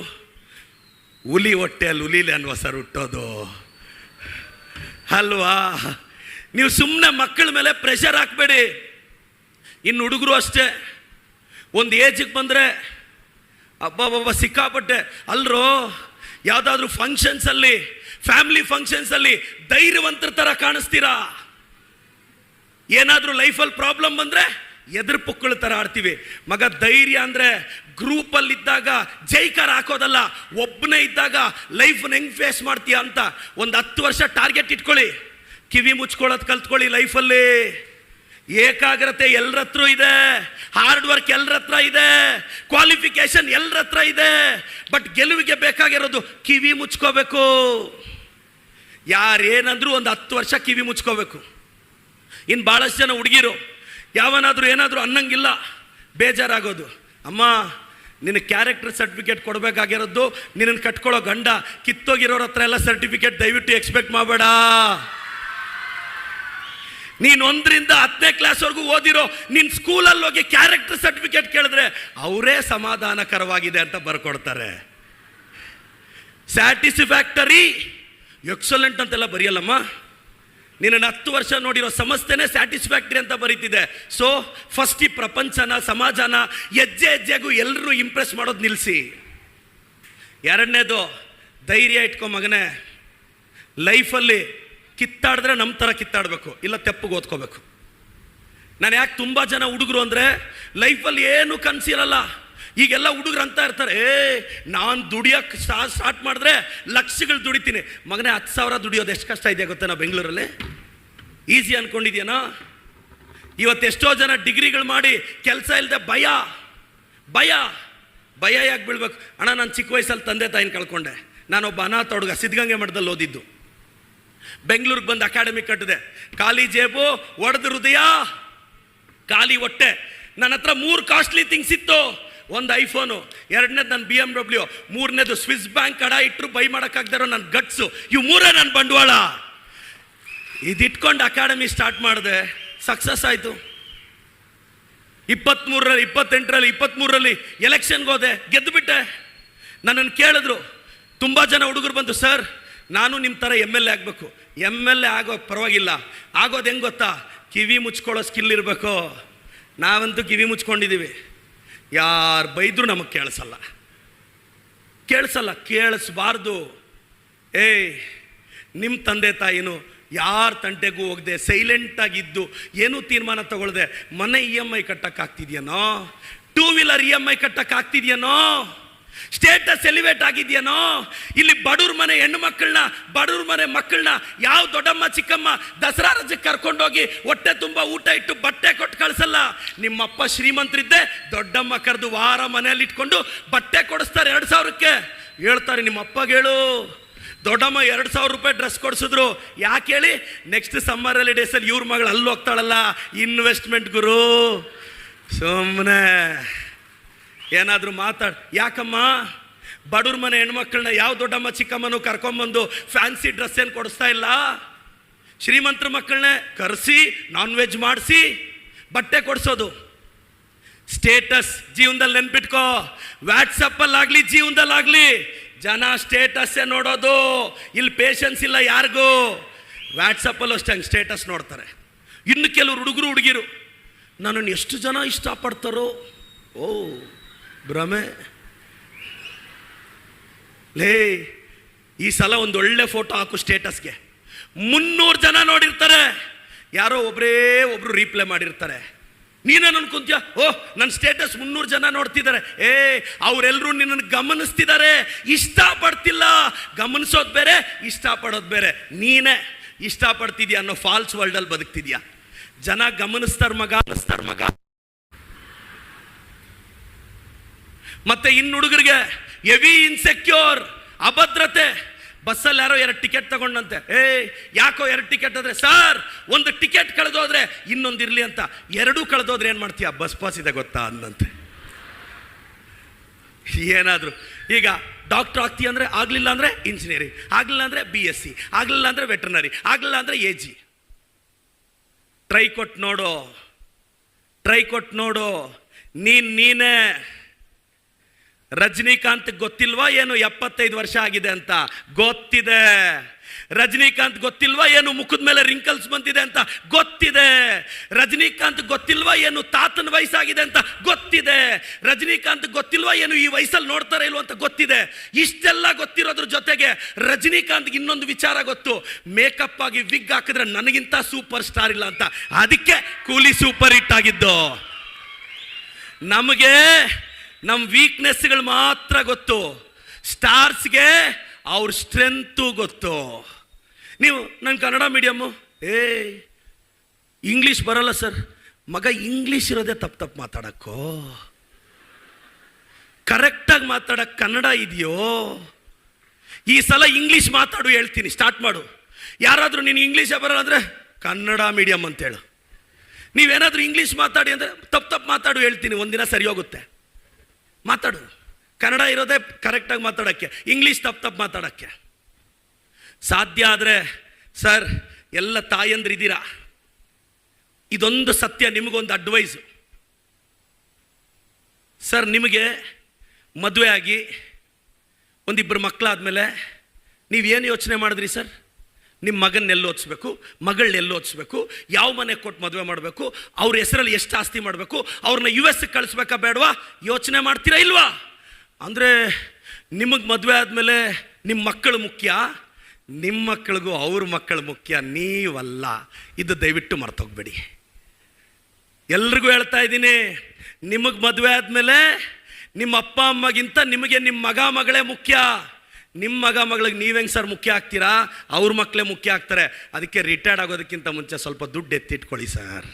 ಹುಲಿ ಹೊಟ್ಟೆಯಲ್ಲಿ ಹುಲಿಲಿ ಅನ್ವ ಸರ್ ಹುಟ್ಟೋದು. ಅಲ್ವಾ? ನೀವು ಸುಮ್ಮನೆ ಮಕ್ಕಳ ಮೇಲೆ ಪ್ರೆಷರ್ ಹಾಕಬೇಡಿ. ಇನ್ನು ಹುಡುಗರು ಅಷ್ಟೇ. ಒಂದು ಏಜಿಗೆ ಬಂದರೆ ಅಬ್ಬಬ್ಬಬ್ಬ ಸಿಕ್ಕಾಪಟ್ಟೆ. ಅಲ್ರೋ, ಯಾವುದಾದ್ರೂ ಫಂಕ್ಷನ್ಸಲ್ಲಿ ಫ್ಯಾಮಿಲಿ ಫಂಕ್ಷನ್ಸಲ್ಲಿ ಧೈರ್ಯವಂತರ ಥರ ಕಾಣಿಸ್ತೀರಾ? ಏನಾದರೂ ಲೈಫಲ್ಲಿ ಪ್ರಾಬ್ಲಮ್ ಬಂದರೆ ಎದುರು ಪುಕ್ಕಳ ಥರ ಆಡ್ತೀವಿ. ಮಗ ಧೈರ್ಯ ಅಂದರೆ ಗ್ರೂಪಲ್ಲಿ ಇದ್ದಾಗ ಜೈಕಾರ ಹಾಕೋದಲ್ಲ ಒಬ್ಬನೇ ಇದ್ದಾಗ ಲೈಫ್ನ ಹೆಂಗ್ ಫೇಸ್ ಮಾಡ್ತೀಯ ಅಂತ ಒಂದು ಹತ್ತು ವರ್ಷ ಟಾರ್ಗೆಟ್ ಇಟ್ಕೊಳ್ಳಿ. ಕಿವಿ ಮುಚ್ಕೊಳ್ಳೋದು ಕಲ್ತ್ಕೊಳ್ಳಿ ಲೈಫಲ್ಲಿ. ಏಕಾಗ್ರತೆ ಎಲ್ಲರ ಹತ್ರ ಇದೆ ಹಾರ್ಡ್ ವರ್ಕ್ ಎಲ್ಲರ ಹತ್ರ ಇದೆ ಕ್ವಾಲಿಫಿಕೇಶನ್ ಎಲ್ಲರ ಹತ್ರ ಇದೆ ಬಟ್ ಗೆಲುವಿಗೆ ಬೇಕಾಗಿರೋದು ಕಿವಿ ಮುಚ್ಕೋಬೇಕು. ಯಾರೇನಂದ್ರೂ ಒಂದು ಹತ್ತು ವರ್ಷ ಕಿವಿ ಮುಚ್ಕೋಬೇಕು. ಇನ್ನು ಭಾಳಷ್ಟು ಜನ ಹುಡುಗಿರು, ಯಾವನಾದರೂ ಏನಾದರೂ ಅನ್ನಂಗಿಲ್ಲ, ಬೇಜಾರಾಗೋದು. ಅಮ್ಮ ನಿನ್ನ ಕ್ಯಾರೆಕ್ಟರ್ ಸರ್ಟಿಫಿಕೇಟ್ ಕೊಡಬೇಕಾಗಿರೋದು ನಿನ್ನನ್ನು ಕಟ್ಕೊಳ್ಳೋ ಗಂಡ ಕಿತ್ತೋಗಿರೋರ ಹತ್ರ ಎಲ್ಲ ಸರ್ಟಿಫಿಕೇಟ್ ದಯವಿಟ್ಟು ಎಕ್ಸ್ಪೆಕ್ಟ್ ಮಾಡಬೇಡ. ನೀನು ಒಂದರಿಂದ ಹತ್ತನೇ ಕ್ಲಾಸ್ವರೆಗೂ ಓದಿರೋ ನಿನ್ನ ಸ್ಕೂಲಲ್ಲಿ ಹೋಗಿ ಕ್ಯಾರೆಕ್ಟರ್ ಸರ್ಟಿಫಿಕೇಟ್ ಕೇಳಿದ್ರೆ ಅವರೇ ಸಮಾಧಾನಕರವಾಗಿದೆ ಅಂತ ಬರ್ಕೊಡ್ತಾರೆ. ಸ್ಯಾಟಿಸ್ಫ್ಯಾಕ್ಟರಿ ಎಕ್ಸಲೆಂಟ್ ಅಂತೆಲ್ಲ ಬರೆಯಲ್ಲಮ್ಮ? ನಿನ್ನ ಹತ್ತು ವರ್ಷ ನೋಡಿರೋ ಸಮಸ್ಯೆನೇ ಸ್ಯಾಟಿಸ್ಫ್ಯಾಕ್ಟ್ರಿ ಅಂತ ಬರೀತಿದೆ. ಸೊ ಫಸ್ಟ್ ಈ ಪ್ರಪಂಚನ, ಸಮಾಜನ ಹೆಜ್ಜೆ ಹೆಜ್ಜೆಗೂ ಎಲ್ಲರೂ ಇಂಪ್ರೆಸ್ ಮಾಡೋದು ನಿಲ್ಲಿಸಿ ಎರಡನೇದು, ಧೈರ್ಯ ಇಟ್ಕೊ ಮಗನೇ. ಲೈಫಲ್ಲಿ ಕಿತ್ತಾಡಿದ್ರೆ ನಮ್ಮ ಥರ ಕಿತ್ತಾಡಬೇಕು, ಇಲ್ಲ ತೆಪ್ಪಗೆ ಓದ್ಕೋಬೇಕು. ನಾನು ಯಾಕೆ ತುಂಬ ಜನ ಹುಡುಗರು ಅಂದರೆ, ಲೈಫಲ್ಲಿ ಏನು ಕನಸಿರಲ್ಲ. ಈಗೆಲ್ಲ ಹುಡುಗರು ಅಂತ ಇರ್ತಾರೆ, ಏ, ನಾನು ದುಡಿಯೋಕ್ಕೆ ಸ್ಟಾರ್ಟ್ ಮಾಡಿದ್ರೆ ಲಕ್ಷಗಳು ದುಡಿತೀನಿ. ಮಗನೇ, ಹತ್ತು ಸಾವಿರ ದುಡಿಯೋದು ಎಷ್ಟು ಕಷ್ಟ ಇದೆ ಗೊತ್ತಾ ನಾವು ಬೆಂಗಳೂರಲ್ಲಿ? ಈಸಿ ಇವತ್ತು ಎಷ್ಟೋ ಜನ ಡಿಗ್ರಿಗಳು ಮಾಡಿ ಕೆಲಸ ಇಲ್ಲದೆ ಭಯ ಭಯ ಭಯ ಯಾಕೆ ಬೀಳ್ಬೇಕು? ಅಣ್ಣ, ನಾನು ಚಿಕ್ಕ ವಯಸ್ಸಲ್ಲಿ ತಂದೆ ತಾಯಿನ ಕಳ್ಕೊಂಡೆ. ನಾನೊಬ್ಬ ಅನಾಥ ಹುಡುಗ, ಸಿದ್ಧಗಂಗೆ ಮಠದಲ್ಲಿ ಓದಿದ್ದು. ಬೆಂಗಳೂರಿಗೆ ಬಂದು ಅಕಾಡೆಮಿ ಕಟ್ಟಿದೆ. ಖಾಲಿ ಜೇಬು, ಒಡೆದ ಹೃದಯ, ಖಾಲಿ ಹೊಟ್ಟೆ. ನನ್ನ ಹತ್ರ ಮೂರು ಕಾಸ್ಟ್ಲಿ ಥಿಂಗ್ಸ್ ಇತ್ತು. ಒಂದು ಐಫೋನು, ಎರಡನೇದು ನನ್ನ ಬಿ ಎಂ ಡಬ್ಲ್ಯೂ ಮೂರನೇದು ಸ್ವಿಸ್ ಬ್ಯಾಂಕ್ ಕಡ ಇಟ್ಟರು ಬೈ ಮಾಡೋಕ್ಕಾಗ್ದಾರೋ ನನ್ನ ಗಟ್ಸು. ಇವು ಮೂರೇ ನನ್ನ ಬಂಡವಾಳ. ಇದಿಟ್ಕೊಂಡು ಅಕಾಡೆಮಿ ಸ್ಟಾರ್ಟ್ ಮಾಡಿದೆ. ಸಕ್ಸಸ್ ಆಯಿತು. ಇಪ್ಪತ್ತ್ಮೂರರಲ್ಲಿ, ಇಪ್ಪತ್ತೆಂಟರಲ್ಲಿ, ಇಪ್ಪತ್ತ್ಮೂರರಲ್ಲಿ ಎಲೆಕ್ಷನ್ಗೆ ಹೋದೆ. ಗೆದ್ದುಬಿಟ್ಟೆ ನನ್ನನ್ನು ಕೇಳಿದ್ರು. ತುಂಬ ಜನ ಹುಡುಗರು ಬಂದು ಸರ್, ನಾನು ನಿಮ್ಮ ಥರ ಎಂ ಎಲ್ ಎ ಆಗಬೇಕು. ಎಂ ಎಲ್ ಎ ಆಗೋ ಪರವಾಗಿಲ್ಲ. ಆಗೋದು ಹೆಂಗೆ ಗೊತ್ತಾ? ಕಿವಿ ಮುಚ್ಕೊಳ್ಳೋ ಸ್ಕಿಲ್ ಇರಬೇಕು. ನಾವಂತೂ ಕಿವಿ ಮುಚ್ಕೊಂಡಿದ್ದೀವಿ ಯಾರು ಬೈದರೂ ನಮಗೆ ಕೇಳಿಸಲ್ಲ. ಕೇಳಿಸಲ್ಲ, ಕೇಳಿಸ್ಬಾರ್ದು. ಏಯ್ ನಿಮ್ಮ ತಂದೆ ತಾಯಿನು ಯಾರ ತಂಟೆಗೂ ಹೋಗದೆ ಸೈಲೆಂಟಾಗಿದ್ದು ಏನೂ ತೀರ್ಮಾನ ತಗೊಳ್ಳದೆ ಮನೆ E M I ಕಟ್ಟೋಕ್ಕಾಗ್ತಿದೆಯೇನೋ? Two wheeler E M I ಕಟ್ಟಕ್ಕಾಗ್ತಿದ್ಯನೋ? Status elevate ಆಗಿದೆಯೇನೋ? ಇಲ್ಲಿ ಬಡವ್ರ ಮನೆ ಹೆಣ್ಣು ಮಕ್ಕಳನ್ನ ಬಡವ್ರ ಮನೆ ಮಕ್ಕಳನ್ನ, ಯಾವ ದೊಡ್ಡಮ್ಮ, ಚಿಕ್ಕಮ್ಮ ದಸರಾ ರಜಕ್ಕೆ ಕರ್ಕೊಂಡೋಗಿ ಹೊಟ್ಟೆ ತುಂಬ ಊಟ ಇಟ್ಟು ಬಟ್ಟೆ ಕೊಟ್ಟು ಕಳಿಸಲ್ಲ. ನಿಮ್ಮಪ್ಪ ಶ್ರೀಮಂತರಿದ್ದೆ, ದೊಡ್ಡಮ್ಮ ಕರೆದು ವಾರ ಮನೆಯಲ್ಲಿ ಇಟ್ಕೊಂಡು ಬಟ್ಟೆ ಕೊಡಿಸ್ತಾರೆ ಎರಡು ಸಾವಿರಕ್ಕೆ. ಹೇಳ್ತಾರೆ ನಿಮ್ಮ ಅಪ್ಪಗೆ ಹೇಳು. ದೊಡ್ಡಮ್ಮ ಎರಡು ಸಾವಿರ ರೂಪಾಯಿ ಡ್ರೆಸ್ ಕೊಡಿಸಿದ್ರು. ಯಾಕೆ ಹೇಳಿ? ನೆಕ್ಸ್ಟ್ ಸಮ್ಮರ್ ಹಾಲಿಡೇಸಲ್ಲಿ ಇವ್ರ ಮಗಳು ಅಲ್ಲಿ ಹೋಗ್ತಾಳಲ್ಲ ಇನ್ವೆಸ್ಟ್ಮೆಂಟ್ ಗುರು. ಸುಮ್ಮನೆ ಏನಾದರೂ ಮಾತಾಡ್, ಯಾಕಮ್ಮ? ಬಡವ್ರ ಮನೆ ಹೆಣ್ಮಕ್ಳನ್ನ ಯಾವ ದೊಡ್ಡಮ್ಮ ಚಿಕ್ಕಮ್ಮನೂ ಕರ್ಕೊಂಬಂದು ಫ್ಯಾನ್ಸಿ ಡ್ರೆಸ್ ಏನು ಕೊಡಿಸ್ತಾ ಇಲ್ಲ? ಶ್ರೀಮಂತರ ಮಕ್ಕಳನ್ನೇ ಕರೆಸಿ ನಾನ್ ವೆಜ್ ಮಾಡಿಸಿ, ಬಟ್ಟೆ ಕೊಡಿಸೋದು. ಸ್ಟೇಟಸ್ ಜೀವನದಲ್ಲಿ ನೆನ್ಪಿಟ್ಕೋ. ವ್ಯಾಟ್ಸಪ್ಪಲ್ಲಾಗಲಿ ಜೀವನದಲ್ಲಾಗಲಿ, ಜನ ಸ್ಟೇಟಸ್ಸೇ ನೋಡೋದು. ಇಲ್ಲಿ ಪೇಷನ್ಸ್ ಇಲ್ಲ ಯಾರಿಗೂ. ವ್ಯಾಟ್ಸಪ್ಪಲ್ಲೂ ಅಷ್ಟೇ ಹಂಗೆ ಸ್ಟೇಟಸ್ ನೋಡ್ತಾರೆ. ಇನ್ನು ಕೆಲವರು ಹುಡುಗರು, ಹುಡುಗಿರು ನನ್ನನ್ನು ಎಷ್ಟು ಜನ ಇಷ್ಟಪಡ್ತಾರೋ? ಓ. ಭ್ರಮೆ ಲೇ, ಈ ಸಲ ಒಂದು ಒಳ್ಳೆ ಫೋಟೋ ಹಾಕು ಸ್ಟೇಟಸ್ಗೆ ಮುನ್ನೂರು ಜನ ನೋಡಿರ್ತಾರೆ. ಯಾರೋ ಒಬ್ಬರೇ ಒಬ್ರು ರೀಪ್ಲೈ ಮಾಡಿರ್ತಾರೆ. ನೀನೇನು ಅನ್ಕೊಂತೀಯ? ಓಹ್ ನನ್ನ ಸ್ಟೇಟಸ್ ಮುನ್ನೂರು ಜನ ನೋಡ್ತಿದ್ದಾರೆ ಏ ಅವರೆಲ್ಲರೂ ನಿನ್ನನ್ನು ಗಮನಿಸ್ತಿದ್ದಾರೆ ಇಷ್ಟಪಡ್ತಿಲ್ಲ. ಗಮನಿಸೋದು ಬೇರೆ, ಇಷ್ಟಪಡೋದು ಬೇರೆ. ನೀನೇ ಇಷ್ಟಪಡ್ತಿದ್ಯಾ ಅನ್ನೋ ಫಾಲ್ಸ್ ವರ್ಲ್ಡಲ್ಲಿ ಬದುಕ್ತಿದ್ಯಾ? ಜನ ಗಮನಿಸ್ತಾರ ಮಗ ಅನಿಸ್ತಾರ ಮಗ. ಮತ್ತೆ ಇನ್ನು ಹುಡುಗರಿಗೆ ಹೆವಿ ಇನ್ಸೆಕ್ಯೂರ್ ಅಭದ್ರತೆ. ಬಸ್ಸಲ್ಲಿ ಯಾರೋ ಎರಡು ಟಿಕೆಟ್ ತಗೊಂಡಂತೆ. ಏ ಯಾಕೋ ಎರಡು ಟಿಕೆಟ್ ಆದರೆ? ಸರ್, ಒಂದು ಟಿಕೆಟ್ ಕಳೆದೋದ್ರೆ ಇನ್ನೊಂದು ಇರಲಿ ಅಂತ. ಎರಡೂ ಕಳೆದೋದ್ರೆ ಏನು ಮಾಡ್ತೀಯ? ಬಸ್ ಪಾಸ್ ಇದೆ ಗೊತ್ತಾ ಅಂದಂತೆ. ಏನಾದರೂ. ಈಗ ಡಾಕ್ಟರ್ ಆಗ್ತೀಯ ಅಂದರೆ ಆಗಲಿಲ್ಲ ಅಂದರೆ ಇಂಜಿನಿಯರಿಂಗ್ ಆಗಲಿಲ್ಲ ಅಂದರೆ ಬಿ ಎಸ್ ಸಿ ಆಗಲಿಲ್ಲ ಅಂದರೆ ವೆಟರ್ನರಿ ಆಗಲಿಲ್ಲ ಅಂದರೆ ಎ ಜಿ ಟ್ರೈ ಕೊಟ್ಟು ನೋಡು. ಟ್ರೈ ಕೊಟ್ಟು ನೋಡು. ನೀನು ನೀನೇ. ರಜನಿಕಾಂತ್ ಗೊತ್ತಿಲ್ವಾ ಏನು ಎಪ್ಪತ್ತೈದು ವರ್ಷ ಆಗಿದೆ ಅಂತ? ಗೊತ್ತಿದೆ. ರಜನಿಕಾಂತ್ ಗೊತ್ತಿಲ್ವಾ ಏನು ಮುಖದ ಮೇಲೆ ರಿಂಕಲ್ಸ್ ಬಂದಿದೆ ಅಂತ? ಗೊತ್ತಿದೆ. ರಜನಿಕಾಂತ್ ಗೊತ್ತಿಲ್ವಾ ಏನು ತಾತನ ವಯಸ್ಸಾಗಿದೆ ಅಂತ? ಗೊತ್ತಿದೆ. ರಜನಿಕಾಂತ್ ಗೊತ್ತಿಲ್ವಾ ಏನು ಈ ವಯಸ್ಸಲ್ಲಿ ನೋಡ್ತಾರೆ ಇಲ್ವ ಅಂತ ಗೊತ್ತಿದೆ. ಇಷ್ಟೆಲ್ಲ ಗೊತ್ತಿರೋದ್ರ ಜೊತೆಗೆ ರಜನಿಕಾಂತ್ ಇನ್ನೊಂದು ವಿಚಾರ ಗೊತ್ತು. ಮೇಕಪ್ ಆಗಿ ವಿಗ್ ಹಾಕಿದ್ರೆ ನನಗಿಂತ ಸೂಪರ್ ಸ್ಟಾರ್ ಇಲ್ಲ ಅಂತ. ಅದಕ್ಕೆ ಕೂಲಿ ಸೂಪರ್ ಹಿಟ್ ಆಗಿದ್ದು. ನಮಗೆ ನಮ್ಮ ವೀಕ್ನೆಸ್ಗಳು ಮಾತ್ರ ಗೊತ್ತು. ಸ್ಟಾರ್ಸ್ಗೆ ಅವ್ರ ಸ್ಟ್ರೆಂತು ಗೊತ್ತು. ನೀವು ನನ್ನ ಕನ್ನಡ ಮೀಡಿಯಮ್ಮು ಏ ಇಂಗ್ಲೀಷ್ ಬರಲ್ಲ ಸರ್ ಮಗ ಇಂಗ್ಲೀಷ್ ಇರೋದೇ ತಪ್ಪು ತಪ್ಪು ಮಾತಾಡೋಕ್ಕೋ. ಕರೆಕ್ಟಾಗಿ ಮಾತಾಡೋಕ್ಕೆ ಕನ್ನಡ ಇದೆಯೋ? ಈ ಸಲ ಇಂಗ್ಲೀಷ್ ಮಾತಾಡು ಹೇಳ್ತೀನಿ. ಸ್ಟಾರ್ಟ್ ಮಾಡು. ಯಾರಾದರೂ ನೀನು ಇಂಗ್ಲೀಷೇ ಬರಲ್ಲ ಅಂದರೆ ಕನ್ನಡ ಮೀಡಿಯಮ್ ಅಂತೇಳು ನೀವೇನಾದರೂ ಇಂಗ್ಲೀಷ್ ಮಾತಾಡಿ ಅಂದರೆ ತಪ್ಪು ತಪ್ಪು ಮಾತಾಡು ಹೇಳ್ತೀನಿ. ಒಂದಿನ ಸರಿ ಹೋಗುತ್ತೆ. ಮಾತಾಡು. ಕನ್ನಡ ಇರೋದೇ ಕರೆಕ್ಟಾಗಿ ಮಾತಾಡೋಕ್ಕೆ. ಇಂಗ್ಲೀಷ್ ತಪ್ಪು ತಪ್ಪು ಮಾತಾಡೋಕ್ಕೆ. ಸಾಧ್ಯ ಆದರೆ ಸರ್ ಎಲ್ಲ ತಾಯಂದ್ರಿದ್ದೀರಾ ಇದೊಂದು ಸತ್ಯ, ನಿಮಗೊಂದು ಅಡ್ವೈಸು ಸರ್ ನಿಮಗೆ ಮದುವೆ ಆಗಿ ಒಂದಿಬ್ಬರು ಮಕ್ಕಳಾದಮೇಲೆ ನೀವೇನು ಯೋಚನೆ ಮಾಡಿದ್ರಿ ಸರ್ ನಿಮ್ಮ ಮಗನ ಎಲ್ಲಿ ಓದಿಸ್ಬೇಕು? ಮಗಳನ್ನ ಎಲ್ಲಿ ಓದಿಸ್ಬೇಕು? ಯಾವ ಮನೆ ಕೊಟ್ಟು ಮದುವೆ ಮಾಡಬೇಕು? ಅವ್ರ ಹೆಸರಲ್ಲಿ ಎಷ್ಟು ಆಸ್ತಿ ಮಾಡಬೇಕು? ಅವ್ರನ್ನ ಯು ಎಸ್ಗೆ ಕಳಿಸ್ಬೇಕಾ ಬೇಡವಾ? ಯೋಚನೆ ಮಾಡ್ತೀರಾ ಇಲ್ವಾ? ಅಂದರೆ ನಿಮಗೆ ಮದುವೆ ಆದಮೇಲೆ ನಿಮ್ಮ ಮಕ್ಕಳು ಮುಖ್ಯ? ನಿಮ್ಮ ಮಕ್ಕಳಿಗೂ ಅವ್ರ ಮಕ್ಕಳು ಮುಖ್ಯ, ನೀವಲ್ಲ. ಇದು ದಯವಿಟ್ಟು ಮರ್ತೋಗ್ಬೇಡಿ. ಎಲ್ರಿಗೂ ಹೇಳ್ತಾ ಇದ್ದೀನಿ, ನಿಮಗೆ ಮದುವೆ ಆದಮೇಲೆ ನಿಮ್ಮ ಅಪ್ಪ ಅಮ್ಮಗಿಂತ ನಿಮಗೆ ನಿಮ್ಮ ಮಗ ಮಗಳೇ ಮುಖ್ಯ. ನಿಮ್ಮ ಮಗ, ಮಗಳಿಗೆ ನೀವು ಹೆಂಗೆ ಸರ್ ಮುಖ್ಯ ಆಗ್ತೀರಾ? ಅವ್ರ ಮಕ್ಕಳೇ ಮುಖ್ಯ ಆಗ್ತಾರೆ. ಅದಕ್ಕೆ ರಿಟೈರ್ಡ್ ಆಗೋದಕ್ಕಿಂತ ಮುಂಚೆ ಸ್ವಲ್ಪ ದುಡ್ಡು ಎತ್ತಿಟ್ಕೊಳ್ಳಿ ಸರ್.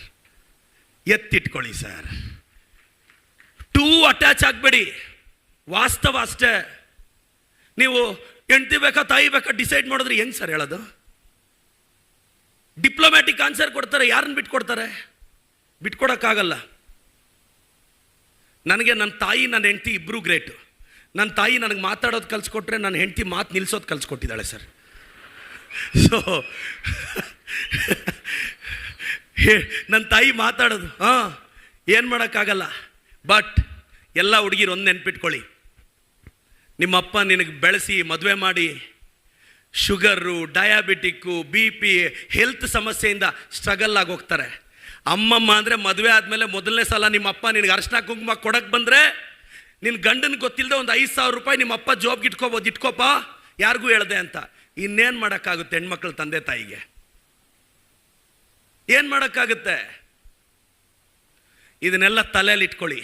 ಎತ್ತಿಟ್ಕೊಳ್ಳಿ ಸರ್. ಟೂ ಅಟ್ಯಾಚ್ ಆಗಬೇಡಿ. ವಾಸ್ತವ ಅಷ್ಟೇ. ನೀವು ಹೆಂಡ್ತಿ ಬೇಕಾ, ತಾಯಿ ಬೇಕಾ ಡಿಸೈಡ್ ಮಾಡಿದ್ರೆ ಹೆಂಗೆ ಸರ್ ಹೇಳೋದು? ಡಿಪ್ಲೊಮ್ಯಾಟಿಕ್ ಆನ್ಸರ್ ಕೊಡ್ತಾರೆ, ಯಾರನ್ನ ಬಿಟ್ಕೊಡ್ತಾರೆ? ಬಿಟ್ಕೊಡೋಕ್ಕಾಗಲ್ಲ. ನನಗೆ ನನ್ನ ತಾಯಿ ನನ್ನ ಹೆಂಡತಿ ಇಬ್ಬರು ಗ್ರೇಟು ನನ್ನ ತಾಯಿ ನನಗೆ ಮಾತಾಡೋದು ಕಲಿಸ್ಕೊಟ್ರೆ ನನ್ನ ಹೆಂಡತಿ ಮಾತು ನಿಲ್ಸೋದು ಕಲಿಸ್ಕೊಟ್ಟಿದ್ದಾಳೆ ಸರ್. ಸೊ ನನ್ನ ತಾಯಿ ಮಾತಾಡೋದು, ಹಾಂ, ಏನು ಮಾಡೋಕ್ಕಾಗಲ್ಲ. ಬಟ್ ಎಲ್ಲ ಹುಡುಗಿರು ಒಂದು ನೆನ್ಪಿಟ್ಕೊಳ್ಳಿ. ನಿಮ್ಮಪ್ಪ ನಿನಗೆ ಬೆಳೆಸಿ, ಮದುವೆ ಮಾಡಿ, sugar, diabetic, B P, health ಸಮಸ್ಯೆಯಿಂದ ಸ್ಟ್ರಗಲ್ ಆಗಿ ಹೋಗ್ತಾರೆ. ಅಮ್ಮಮ್ಮ ಅಂದರೆ ಮದುವೆ ಆದಮೇಲೆ ಮೊದಲನೇ ಸಲ ನಿಮ್ಮಪ್ಪ ನಿನಗೆ ಅರ್ಶನ ಕುಂಕುಮ ಕೊಡಕ್ಕೆ ಬಂದರೆ ನಿನ್ನ ಗಂಡನ ಗೊತ್ತಿಲ್ಲದೆ ಒಂದು ಐದು ಸಾವಿರ ರೂಪಾಯಿ ನಿಮ್ಮ ಅಪ್ಪ ಜಾಬ್ಗೆ ಇಟ್ಕೋಬೋದು ಇಟ್ಕೋಪ ಯಾರಿಗೂ ಹೇಳ್ದೆ ಅಂತ. ಇನ್ನೇನು ಮಾಡೋಕ್ಕಾಗುತ್ತೆ ಹೆಣ್ಮಕ್ಳ ತಂದೆ ತಾಯಿಗೆ? ಏನು ಮಾಡೋಕ್ಕಾಗುತ್ತೆ? ಇದನ್ನೆಲ್ಲ ತಲೆಯಲ್ಲಿ ಇಟ್ಕೊಳ್ಳಿ.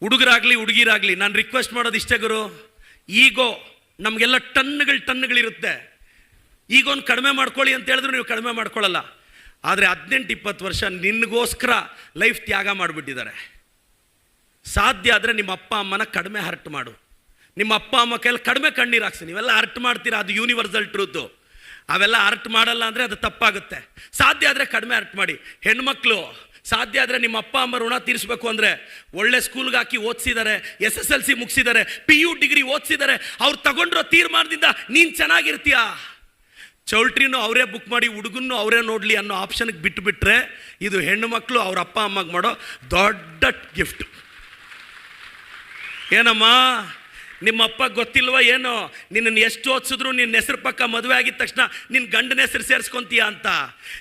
ಹುಡುಗರಾಗ್ಲಿ, ಹುಡುಗಿರಾಗ್ಲಿ, ನಾನು ರಿಕ್ವೆಸ್ಟ್ ಮಾಡೋದು ಇಷ್ಟೇ ಗುರು. ಈಗೋ, ನಮಗೆಲ್ಲ ಟನ್ಗಳು ಟನ್ನುಗಳಿರುತ್ತೆ. ಈಗ ಒಂದು ಕಡಿಮೆ ಮಾಡ್ಕೊಳ್ಳಿ ಅಂತ ಹೇಳಿದ್ರು ನೀವು ಕಡಿಮೆ ಮಾಡ್ಕೊಳ್ಳಲ್ಲ. ಆದರೆ ಹದಿನೆಂಟು ಇಪ್ಪತ್ತು ವರ್ಷ ನಿನಗೋಸ್ಕರ ಲೈಫ್ ತ್ಯಾಗ ಮಾಡಿಬಿಟ್ಟಿದ್ದಾರೆ. ಸಾಧ್ಯ ಆದರೆ ನಿಮ್ಮ ಅಪ್ಪ ಅಮ್ಮನ ಕಡಿಮೆ ಹರ್ಟ್ ಮಾಡು. ನಿಮ್ಮ ಅಪ್ಪ ಅಮ್ಮ ಕೈಯಲ್ಲಿ ಕಡಿಮೆ ಕಣ್ಣೀರು ಹಾಕ್ಸಿ. ನೀವೆಲ್ಲ ಹರ್ಟ್ ಮಾಡ್ತೀರಾ? ಅದು ಯೂನಿವರ್ಸಲ್ ಟ್ರೂತು ಅವೆಲ್ಲ ಅರ್ಟ್ ಮಾಡಲ್ಲ ಅಂದರೆ ಅದು ತಪ್ಪಾಗುತ್ತೆ. ಸಾಧ್ಯ ಆದರೆ ಕಡಿಮೆ ಅರ್ಟ್ ಮಾಡಿ. ಹೆಣ್ಮಕ್ಳು, ಸಾಧ್ಯ ಆದರೆ ನಿಮ್ಮ ಅಪ್ಪ ಅಮ್ಮ ಋಣ ತೀರಿಸಬೇಕು ಅಂದರೆ ಒಳ್ಳೆ ಸ್ಕೂಲ್ಗೆ ಹಾಕಿ ಓದಿಸಿದ್ದಾರೆ ಎಸ್ ಎಸ್ ಎಲ್ ಸಿ ಮುಗಿಸಿದ್ದಾರೆ ಪಿ ಯು ಡಿಗ್ರಿ ಓದಿಸಿದ್ದಾರೆ ಅವ್ರು ತಗೊಂಡಿರೋ ತೀರ್ಮಾನದಿಂದ ನೀನು ಚೆನ್ನಾಗಿರ್ತೀಯ? ಚೌಲ್ಟ್ರಿನೂ ಅವರೇ ಬುಕ್ ಮಾಡಿ, ಹುಡುಗನ್ನೂ ಅವರೇ ನೋಡಲಿ ಅನ್ನೋ ಆಪ್ಷನ್ಗೆ ಬಿಟ್ಟುಬಿಟ್ರೆ ಇದು ಹೆಣ್ಣು ಮಕ್ಕಳು ಅವ್ರ ಅಪ್ಪ ಅಮ್ಮಗೆ ಮಾಡೋ ದೊಡ್ಡ ಗಿಫ್ಟ್ ಏನಮ್ಮ? ನಿಮ್ಮಪ್ಪ ಗೊತ್ತಿಲ್ವ ಏನೋ? ನಿನ್ನನ್ನು ಎಷ್ಟು ಓದಿಸಿದ್ರು ನಿನ್ನ ಹೆಸರು ಪಕ್ಕ ಮದುವೆ ಆಗಿದ ತಕ್ಷಣ ನಿನ್ನ ಗಂಡನ ಹೆಸರು ಸೇರಿಸ್ಕೊಂತೀಯ ಅಂತ.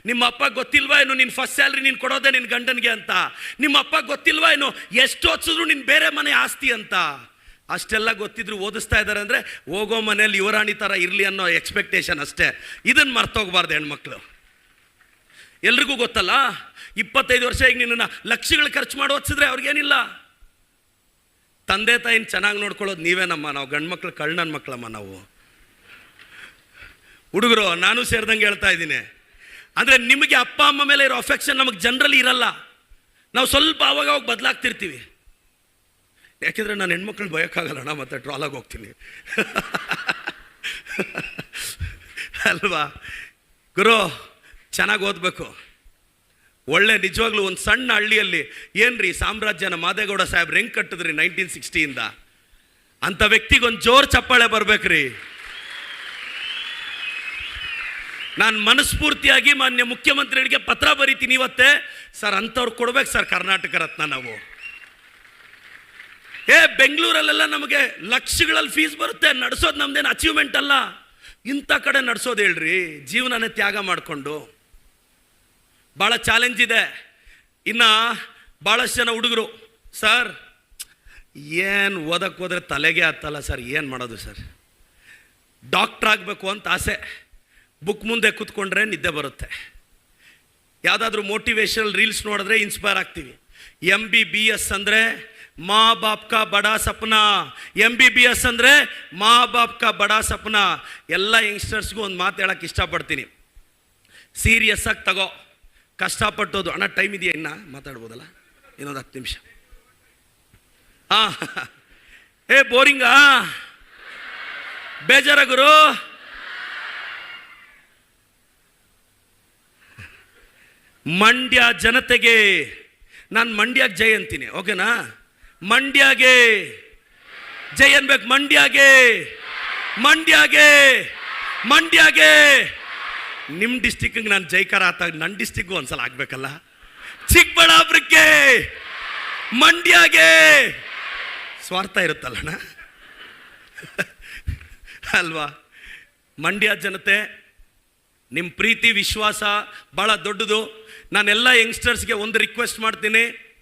ನಿಮ್ಮಪ್ಪ ಗೊತ್ತಿಲ್ವ ಏನು ನಿನ್ನ ಫಸ್ಟ್ ಸ್ಯಾಲ್ರಿ ನೀನು ಕೊಡೋದೇ ನಿನ್ನ ಗಂಡನಿಗೆ ಅಂತ. ನಿಮ್ಮಪ್ಪ ಗೊತ್ತಿಲ್ವಾ ಏನು ಎಷ್ಟು ಓದಿಸಿದ್ರು ನಿನ್ನ ಬೇರೆ ಮನೆ ಆಸ್ತಿ ಅಂತ. ಅಷ್ಟೆಲ್ಲ ಗೊತ್ತಿದ್ರು ಓದಿಸ್ತಾ ಇದ್ದಾರೆ ಅಂದರೆ ಹೋಗೋ ಮನೇಲಿ ಯುವರಾಣಿ ಥರ ಇರಲಿ ಅನ್ನೋ ಎಕ್ಸ್ಪೆಕ್ಟೇಷನ್ ಅಷ್ಟೇ. ಇದನ್ನು ಮರ್ತೋಗ್ಬಾರ್ದು ಹೆಣ್ಮಕ್ಳು. ಎಲ್ರಿಗೂ ಗೊತ್ತಲ್ಲ? ಇಪ್ಪತ್ತೈದು ವರ್ಷ ಈಗ ನಿನ್ನನ್ನು ಲಕ್ಷಗಳು ಖರ್ಚು ಮಾಡಿ ಓದಿಸಿದ್ರೆ ಅವ್ರಿಗೇನಿಲ್ಲ. ತಂದೆ ತಾಯಿನ ಚೆನ್ನಾಗಿ ನೋಡ್ಕೊಳ್ಳೋದು ನೀವೇನಮ್ಮ ನಾವು ಗಂಡು ಮಕ್ಳು, ಕಳ್ಳನ ಮಕ್ಕಳಮ್ಮ ನಾವು. ಹುಡುಗರು, ನಾನು ಸೇರಿದಂಗೆ ಹೇಳ್ತಾ ಇದ್ದೀನಿ. ಅಂದರೆ ನಿಮಗೆ ಅಪ್ಪ, ಅಮ್ಮ ಮೇಲೆ ಇರೋ ಅಫೆಕ್ಷನ್ ನಮಗೆ ಜನರಲ್ಲಿ ಇರಲ್ಲ. ನಾವು ಸ್ವಲ್ಪ ಅವಾಗ ಅವಾಗ ಬದಲಾಗ್ತಿರ್ತೀವಿ. ಯಾಕೆಂದರೆ ನಾನು ಹೆಣ್ಮಕ್ಳು ಬಯೋಕ್ಕಾಗಲ್ಲಣ್ಣ ಮತ್ತೆ ಟ್ರಾಲಾಗಿ ಹೋಗ್ತೀನಿ. ಅಲ್ವಾ? ಗುರು, ಚೆನ್ನಾಗಿ ಓದಬೇಕು. ಒಳ್ಳೆ ನಿಜವಾಗ್ಲೂ ಒಂದು ಸಣ್ಣ ಹಳ್ಳಿಯಲ್ಲಿ ಏನ್ರಿ ಸಾಮ್ರಾಜ್ಯನ ಮಾದೇಗೌಡ ಸಾಹೇಬ್ರು ಹೆಂಗೆ ಕಟ್ಟಿದ್ರಿ ನೈನ್ಟೀನ್ ಸಿಕ್ಸ್ಟಿಯಿಂದ ಅಂಥ ವ್ಯಕ್ತಿಗೊಂದು ಜೋರು ಚಪ್ಪಾಳೆ ಬರ್ಬೇಕ್ರಿ. ನಾನು ಮನಸ್ಫೂರ್ತಿಯಾಗಿ ಮಾನ್ಯ ಮುಖ್ಯಮಂತ್ರಿಗಳಿಗೆ ಪತ್ರ ಬರೀತೀನಿ ಇವತ್ತೇ. ಸರ್, ಅಂಥವ್ರು ಕೊಡ್ಬೇಕು ಸರ್ ಕರ್ನಾಟಕ ರತ್ನ ನಾವು. ಏ, ಬೆಂಗಳೂರಲ್ಲೆಲ್ಲ ನಮಗೆ ಲಕ್ಷಗಳಲ್ಲಿ ಫೀಸ್ ಬರುತ್ತೆ. ನಡೆಸೋದು ನಮ್ದೇನು ಅಚೀವ್ಮೆಂಟ್ ಅಲ್ಲ. ಇಂಥ ಕಡೆ ನಡೆಸೋದು ಹೇಳ್ರಿ. ಜೀವನನೇ ತ್ಯಾಗ ಮಾಡಿಕೊಂಡು. ಭಾಳ ಚಾಲೆಂಜ್ ಇದೆ. ಇನ್ನು ಭಾಳಷ್ಟು ಜನ ಹುಡುಗರು. ಸರ್ ಏನು ಓದಕ್ಕೆ ಹೋದರೆ ತಲೆಗೆ ಹತ್ತಲ್ಲ ಸರ್ ಏನು ಮಾಡೋದು ಸರ್ ಡಾಕ್ಟ್ರ್ ಆಗಬೇಕು ಅಂತ ಆಸೆ. ಬುಕ್ ಮುಂದೆ ಕೂತ್ಕೊಂಡ್ರೆ ನಿದ್ದೆ ಬರುತ್ತೆ. ಯಾವುದಾದ್ರೂ ಮೋಟಿವೇಶನಲ್ ರೀಲ್ಸ್ ನೋಡಿದ್ರೆ ಇನ್ಸ್ಪೈರ್ ಆಗ್ತೀವಿ. ಎಂ ಬಿ ಬಿ ಎಸ್ ಅಂದರೆ ಮಾ ಬಾಪ್ ಕಾ ಬಡಾ ಸಪ್ನ. ಎಂ ಬಿ ಬಿ ಎಸ್ ಅಂದರೆ ಮಾ ಬಾಪ್ ಕಾ ಬಡಾ ಸಪ್ನ. ಎಲ್ಲ ಯಂಗ್ಸ್ಟರ್ಸ್ಗೂ ಒಂದು ಮಾತು ಹೇಳಕ್ಕೆ ಇಷ್ಟಪಡ್ತೀನಿ. ಸೀರಿಯಸ್ಸಾಗಿ ತಗೋ. ಕಷ್ಟಪಟ್ಟೋದು ಅಣ್ಣ ಟೈಮ್ ಇದೆಯಾ ಇನ್ನ? ಮಾತಾಡ್ಬೋದಲ್ಲ? ಇನ್ನೊಂದು ಹತ್ತು ನಿಮಿಷ. ಹಾಂ ಏ, ಬೋರಿಂಗಾ. ಬೇಜಾರ ಗುರು. ಮಂಡ್ಯ ಜನತೆಗೆ, ನಾನು ಮಂಡ್ಯಕ್ಕೆ ಜೈ ಅಂತೀನಿ, ಓಕೆನಾ? ಮಂಡ್ಯಗೆ ಜೈ ಅನ್ಬೇಕು, ಮಂಡ್ಯಗೆ ಮಂಡ್ಯಗೆ ಮಂಡ್ಯಗೆ. ನಿಮ್ಮ ಡಿಸ್ಟಿಕ್ಗೆ ನಾನು ಜೈಕಾರ ಆತ ನನ್ನ ಡಿಸ್ಟಿಕ್ಗೂ ಒಂದ್ಸಲ ಆಗ್ಬೇಕಲ್ಲ? ಚಿಕ್ಕಬಳ್ಳಾಪುರಕ್ಕೆ, ಮಂಡ್ಯಗೆ. ಸ್ವಾರ್ಥ ಇರುತ್ತಲ್ಲಣ್ಣ? ಅಲ್ವಾ? ಮಂಡ್ಯ ಜನತೆ ನಿಮ್ಮ ಪ್ರೀತಿ, ವಿಶ್ವಾಸ ಭಾಳ ದೊಡ್ಡದು. ನಾನೆಲ್ಲ ಯಂಗ್ಸ್ಟರ್ಸ್ಗೆ ಒಂದು ರಿಕ್ವೆಸ್ಟ್ ಮಾಡ್ತೀನಿ.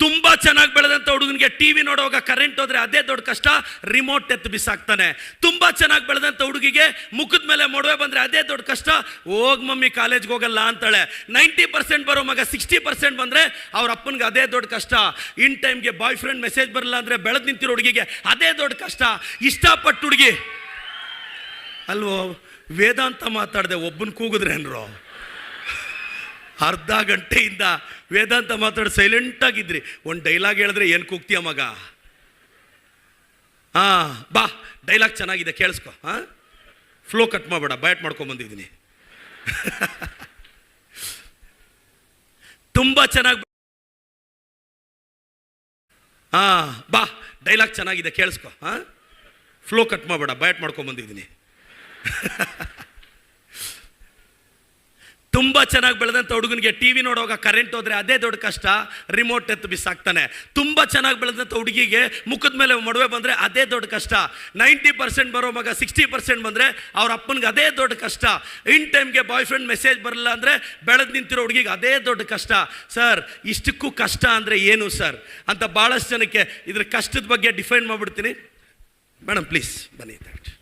ತುಂಬ ಚೆನ್ನಾಗಿ ಬೆಳೆದಂಥ ಹುಡುಗನಿಗೆ ಟಿ ವಿ ನೋಡುವಾಗ ಕರೆಂಟ್ ಹೋದರೆ ಅದೇ ದೊಡ್ಡ ಕಷ್ಟ ರಿಮೋಟ್ ಎತ್ತು ಬಿಸಾಕ್ತಾನೆ. ತುಂಬ ಚೆನ್ನಾಗಿ ಬೆಳೆದಂಥ ಹುಡುಗಿಗೆ ಮುಖದ ಮೇಲೆ ಮೊಡವೆ ಬಂದರೆ ಅದೇ ದೊಡ್ಡ ಕಷ್ಟ, ಹೋಗ್ ಮಮ್ಮಿ ಕಾಲೇಜ್ಗೆ ಹೋಗಲ್ಲ ಅಂತಾಳೆ. ನೈಂಟಿ ಪರ್ಸೆಂಟ್ ಬರೋ ಮಗ ಸಿಕ್ಸ್ಟಿ ಪರ್ಸೆಂಟ್ ಬಂದರೆ ಅವ್ರ ಅಪ್ಪನಿಗೆ ಅದೇ ದೊಡ್ಡ ಕಷ್ಟ. ಇನ್ ಟೈಮ್ಗೆ ಬಾಯ್ ಫ್ರೆಂಡ್ ಮೆಸೇಜ್ ಬರಲ್ಲ ಅಂದರೆ ಬೆಳೆದು ನಿಂತಿರೋ ಹುಡುಗಿಗೆ ಅದೇ ದೊಡ್ಡ ಕಷ್ಟ. ಇಷ್ಟಪಟ್ಟು ಹುಡುಗಿ. ಅಲ್ವೋ, ವೇದಾಂತ ಮಾತಾಡಿದೆ ಒಬ್ಬನ ಕೂಗಿದ್ರೆ ಏನ್ರೋ ಅರ್ಧ ಗಂಟೆಯಿಂದ ವೇದಾಂತ ಮಾತಾಡಿ ಸೈಲೆಂಟ್ ಆಗಿದ್ರಿ. ಒಂದು ಡೈಲಾಗ್ ಹೇಳಿದ್ರೆ ಏನು ಕೂಗ್ತೀಯ ಮಗ? ಹಾಂ ಬಾ ಡೈಲಾಗ್ ಚೆನ್ನಾಗಿದೆ, ಕೇಳಿಸ್ಕೊ ಹಾಂ ಫ್ಲೋ ಕಟ್ ಮಾಡಬೇಡ ಬಯಟ್ ಮಾಡ್ಕೊಂಡ್ ಬಂದಿದ್ದೀನಿ. ತುಂಬ ಚೆನ್ನಾಗಿ ಹಾಂ ಬಾ ಡೈಲಾಗ್ ಚೆನ್ನಾಗಿದೆ, ಕೇಳಿಸ್ಕೊ ಹಾಂ ಫ್ಲೋ ಕಟ್ ಮಾಡಬೇಡ ಬಯಟ್ ಮಾಡ್ಕೊಂಡ್ ಬಂದಿದ್ದೀನಿ. ತುಂಬ ಚೆನ್ನಾಗಿ ಬೆಳೆದಂಥ ಹುಡುಗನಿಗೆ ಟಿ ವಿ ನೋಡುವಾಗ ಕರೆಂಟ್ ಹೋದರೆ ಅದೇ ದೊಡ್ಡ ಕಷ್ಟ ರಿಮೋಟ್ ಎತ್ತು ಬಿಸಾಕ್ತಾನೆ. ತುಂಬ ಚೆನ್ನಾಗಿ ಬೆಳೆದಂಥ ಹುಡುಗಿಗೆ ಮುಖದ ಮೇಲೆ ಮೊಡವೆ ಬಂದರೆ ಅದೇ ದೊಡ್ಡ ಕಷ್ಟ. ನೈಂಟಿ ಪರ್ಸೆಂಟ್ ಬರೋ ಮಗ ಸಿಕ್ಸ್ಟಿ ಪರ್ಸೆಂಟ್ ಬಂದರೆ ಅವ್ರ ಅಪ್ಪನಿಗೆ ಅದೇ ದೊಡ್ಡ ಕಷ್ಟ. ಇನ್ ಟೈಮ್ಗೆ ಬಾಯ್ ಫ್ರೆಂಡ್ ಮೆಸೇಜ್ ಬರಲಿಲ್ಲ ಅಂದರೆ ಬೆಳೆದು ನಿಂತಿರೋ ಹುಡುಗಿಗೆ ಅದೇ ದೊಡ್ಡ ಕಷ್ಟ. ಸರ್, ಇಷ್ಟಕ್ಕೂ ಕಷ್ಟ ಅಂದರೆ ಏನು ಸರ್? ಅಂತ ಭಾಳಷ್ಟು ಜನಕ್ಕೆ ಇದ್ರ ಕಷ್ಟದ ಬಗ್ಗೆ ಡಿಫೈನ್ ಮಾಡಿಬಿಡ್ತೀನಿ. ಮೇಡಮ್ ಪ್ಲೀಸ್ ಬನ್ನಿ ದಯವಿಟ್ಟು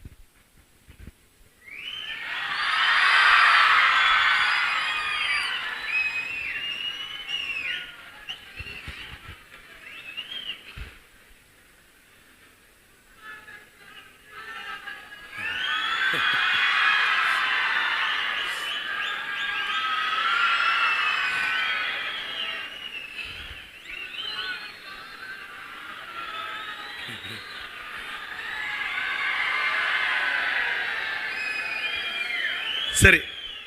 ಸರಿ,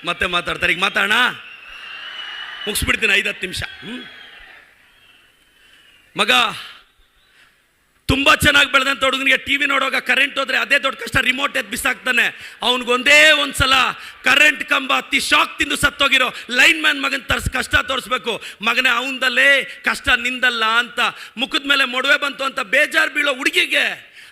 ಮತ್ತೆ ಮಾತಾಡ್ತಾರೆ. ಈಗ ಮಾತಾಡೋಣ? ಮುಗಿಸ್ಬಿಡ್ತೀನಿ ಐದು ಹತ್ತು ನಿಮಿಷ? ಮಗ, ತುಂಬ ಚೆನ್ನಾಗಿ ಬೆಳೆದಂಥ ಹುಡುಗನಿಗೆ ಟಿ ವಿ ನೋಡುವಾಗ ಕರೆಂಟ್ ಹೋದ್ರೆ ಅದೇ ದೊಡ್ಡ ಕಷ್ಟ ರಿಮೋಟ್ ಎದ್ದು ಬಿಸಾಕ್ತಾನೆ. ಅವ್ನಿಗೊಂದೇ ಒಂದ್ಸಲ ಕರೆಂಟ್ ಕಂಬ ಅತಿ ಶಾಕ್ ತಿಂದು ಸತ್ತೋಗಿರೋ ಲೈನ್ ಮ್ಯಾನ್ ಮಗನ ತರ್ಸ್ ಕಷ್ಟ ತೋರಿಸ್ಬೇಕು. ಮಗನೇ, ಅವನದಲ್ಲೇ ಕಷ್ಟ ನಿಂದಲ್ಲ ಅಂತ ಮುಖದ ಮೇಲೆ ಮೊಡವೆ ಬಂತು ಅಂತ ಬೇಜಾರು ಬೀಳೋ ಹುಡುಗಿಗೆ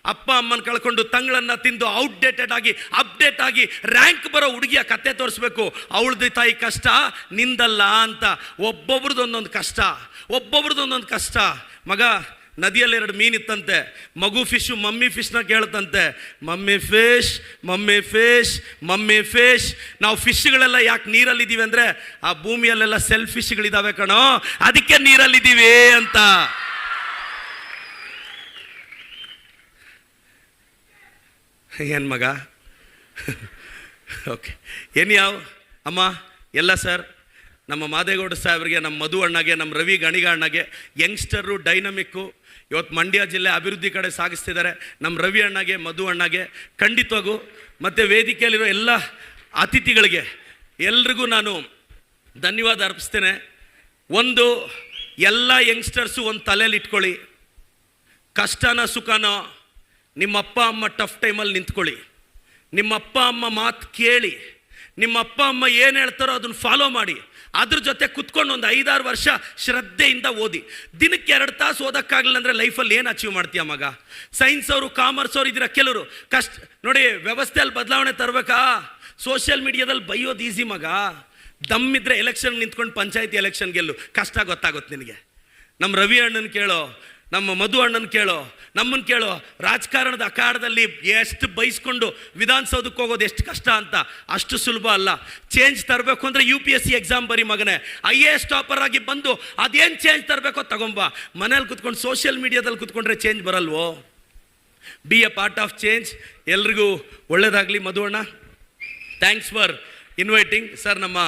ಅಪ್ಪ ಅಮ್ಮನ ಕಳ್ಕೊಂಡು ತಂಗಳನ್ನ ತಿಂದು ಔಟ್ಡೇಟೆಡ್ ಆಗಿ ಅಪ್ಡೇಟ್ ಆಗಿ ರ್ಯಾಂಕ್ ಬರೋ ಹುಡುಗಿಯ ಕತೆ ತೋರಿಸ್ಬೇಕು. ಅವಳದು ತಾಯಿ ಕಷ್ಟ, ನಿಂದಲ್ಲ ಅಂತ. ಒಬ್ಬೊಬ್ರದ್ದು ಒಂದೊಂದು ಕಷ್ಟ ಒಬ್ಬೊಬ್ರದ್ದು ಒಂದೊಂದು ಕಷ್ಟ. ಮಗ, ನದಿಯಲ್ಲಿ ಎರಡು ಮೀನಿತ್ತಂತೆ ಮಗು ಫಿಶು ಮಮ್ಮಿ ಫಿಶ್ನ ಕೇಳ್ತಂತೆ. Mummy fish mummy fish mummy fish ನಾವು ಫಿಶ್ಗಳೆಲ್ಲ ಯಾಕೆ ನೀರಲ್ಲಿದ್ದೀವಿ ಅಂದರೆ, ಆ ಭೂಮಿಯಲ್ಲೆಲ್ಲ ಸೆಲ್ಫಿಶ್ಗಳಿದ್ದಾವೆ ಕಣೋ. ಅದಕ್ಕೆ ನೀರಲ್ಲಿದ್ದೀವಿ ಅಂತ. ಏನು ಮಗ? ಓಕೆ ಏನು ಯಾವ? ಅಮ್ಮ, ಎಲ್ಲ ಸರ್ ನಮ್ಮ ಮಾದೇಗೌಡ ಸಾಹೇಬ್ರಿಗೆ, ನಮ್ಮ ಮಧು ಅಣ್ಣಗೆ, ನಮ್ಮ ರವಿ ಗಣಿಗ ಅಣ್ಣಗೆ ಯಂಗ್ಸ್ಟರು ಡೈನಮಿಕ್ಕು ಇವತ್ತು ಮಂಡ್ಯ ಜಿಲ್ಲೆ ಅಭಿವೃದ್ಧಿ ಕಡೆ ಸಾಗಿಸ್ತಿದ್ದಾರೆ. ನಮ್ಮ ರವಿ ಅಣ್ಣಗೆ, ಮಧು ಅಣ್ಣಗೆ ಖಂಡಿತವಾಗೂ ಮತ್ತು ವೇದಿಕೆಯಲ್ಲಿರೋ ಎಲ್ಲ ಅತಿಥಿಗಳಿಗೆ ಎಲ್ರಿಗೂ ನಾನು ಧನ್ಯವಾದ ಅರ್ಪಿಸ್ತೇನೆ. ಒಂದು, ಎಲ್ಲ ಯಂಗ್ಸ್ಟರ್ಸು ಒಂದು ತಲೆಯಲ್ಲಿ ಇಟ್ಕೊಳ್ಳಿ. ಕಷ್ಟನ ಸುಖನೋ ನಿಮ್ಮ ಅಪ್ಪ ಅಮ್ಮ ಟಫ್ ಟೈಮಲ್ಲಿ ನಿಂತ್ಕೊಳ್ಳಿ. ನಿಮ್ಮ ಅಪ್ಪ ಅಮ್ಮ ಮಾತು ಕೇಳಿ. ನಿಮ್ಮ ಅಪ್ಪ ಅಮ್ಮ ಏನು ಹೇಳ್ತಾರೋ ಅದನ್ನು ಫಾಲೋ ಮಾಡಿ. ಅದ್ರ ಜೊತೆ ಕುತ್ಕೊಂಡು ಒಂದು ಐದಾರು ವರ್ಷ ಶ್ರದ್ಧೆಯಿಂದ ಓದಿ. ದಿನಕ್ಕೆ ಎರಡು ತಾಸು ಓದೋಕ್ಕಾಗಲಿಲ್ಲ ಅಂದರೆ ಲೈಫಲ್ಲಿ ಏನು ಅಚೀವ್ ಮಾಡ್ತೀಯ ಮಗ? ಸೈನ್ಸ್ ಅವರು ಕಾಮರ್ಸ್ ಅವರು ಇದ್ದೀರ ಕೆಲವರು? ಕಷ್ಟ, ನೋಡಿ ವ್ಯವಸ್ಥೆಯಲ್ಲಿ ಬದಲಾವಣೆ ತರಬೇಕಾ? ಸೋಷಿಯಲ್ ಮೀಡಿಯಾದಲ್ಲಿ ಬೈಯೋದು ಈಸಿ ಮಗ. ದಮ್ಮಿದ್ರೆ ಎಲೆಕ್ಷನ್ ನಿಂತ್ಕೊಂಡು ಪಂಚಾಯತಿ ಎಲೆಕ್ಷನ್ ಗೆಲ್ಲು. ಕಷ್ಟ ಗೊತ್ತಾಗುತ್ತೆ ನಿನಗೆ. ನಮ್ಮ ರವಿ ಅಣ್ಣನ ಕೇಳೋ ನಮ್ಮ ಮಧು ಅಣ್ಣನ ಕೇಳೋ ನಮ್ಮನ್ನು ಕೇಳೋ, ರಾಜಕಾರಣದ ಅಖಾಡದಲ್ಲಿ ಎಷ್ಟು ಬೈಸ್ಕೊಂಡು ವಿಧಾನಸೌಧಕ್ಕೆ ಹೋಗೋದು ಎಷ್ಟು ಕಷ್ಟ ಅಂತ ಅಷ್ಟು ಸುಲಭ ಅಲ್ಲ. ಚೇಂಜ್ ತರಬೇಕು ಅಂದರೆ U P S C exam ಬರೀ ಮಗನೇ. ಐ ಎ ಎಸ್ ಟಾಪರ್ ಆಗಿ ಬಂದು ಅದೇನು ಚೇಂಜ್ ತರಬೇಕೋ ತಗೊಂಬ. ಮನೇಲಿ ಕುತ್ಕೊಂಡು ಸೋಷಿಯಲ್ ಮೀಡಿಯಾದಲ್ಲಿ ಕುತ್ಕೊಂಡ್ರೆ change ಬರಲ್ವೋ? Be a part of change ಎಲ್ರಿಗೂ ಒಳ್ಳೇದಾಗಲಿ ಮಧು ಅಣ್ಣ. ಥ್ಯಾಂಕ್ಸ್ ಫಾರ್ ಇನ್ವೈಟಿಂಗ್ ಸರ್ ನಮ್ಮ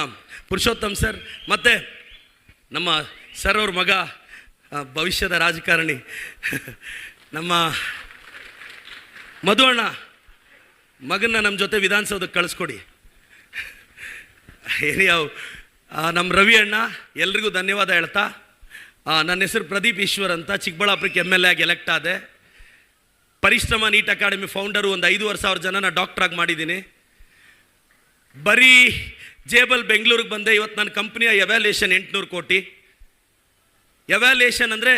ಪುರುಷೋತ್ತಮ್ ಸರ್ ಮತ್ತು ನಮ್ಮ ಸರ್ ಅವ್ರ ಮಗ ಭವಿಷ್ಯದ ರಾಜಕಾರಣಿ. ನಮ್ಮ ಮಧು ಅಣ್ಣ, ಮಗನ್ನ ನಮ್ಮ ಜೊತೆ ವಿಧಾನಸೌಧಕ್ಕೆ ಕಳಿಸ್ಕೊಡಿ. ಏನಿಯಾವ್ ನಮ್ಮ ರವಿ ಅಣ್ಣ, ಎಲ್ರಿಗೂ ಧನ್ಯವಾದ ಹೇಳ್ತಾ ನನ್ನ ಹೆಸರು ಪ್ರದೀಪ್ ಈಶ್ವರ್ ಅಂತ, ಚಿಕ್ಕಬಳ್ಳಾಪುರಕ್ಕೆ ಎಂ ಎಲ್ ಎ ಆಗಿ ಎಲೆಕ್ಟ್ ಆದೆ. ಪರಿಶ್ರಮ ನೀಟ್ ಅಕಾಡೆಮಿ ಫೌಂಡರು ಒಂದು ಐದೂವರೆ ಸಾವಿರ ಜನನ ಡಾಕ್ಟ್ರಾಗಿ ಮಾಡಿದ್ದೀನಿ. ಬರೀ ಜೇಬಲ್ ಬೆಂಗಳೂರಿಗೆ ಬಂದೆ ಇವತ್ತು ನನ್ನ ಕಂಪ್ನಿಯ ಎವ್ಯಾಲ್ಯೂಷನ್ ಎಂಟುನೂರು ಕೋಟಿ. ಎವ್ಯಾಲ್ಯೂಷನ್ ಅಂದರೆ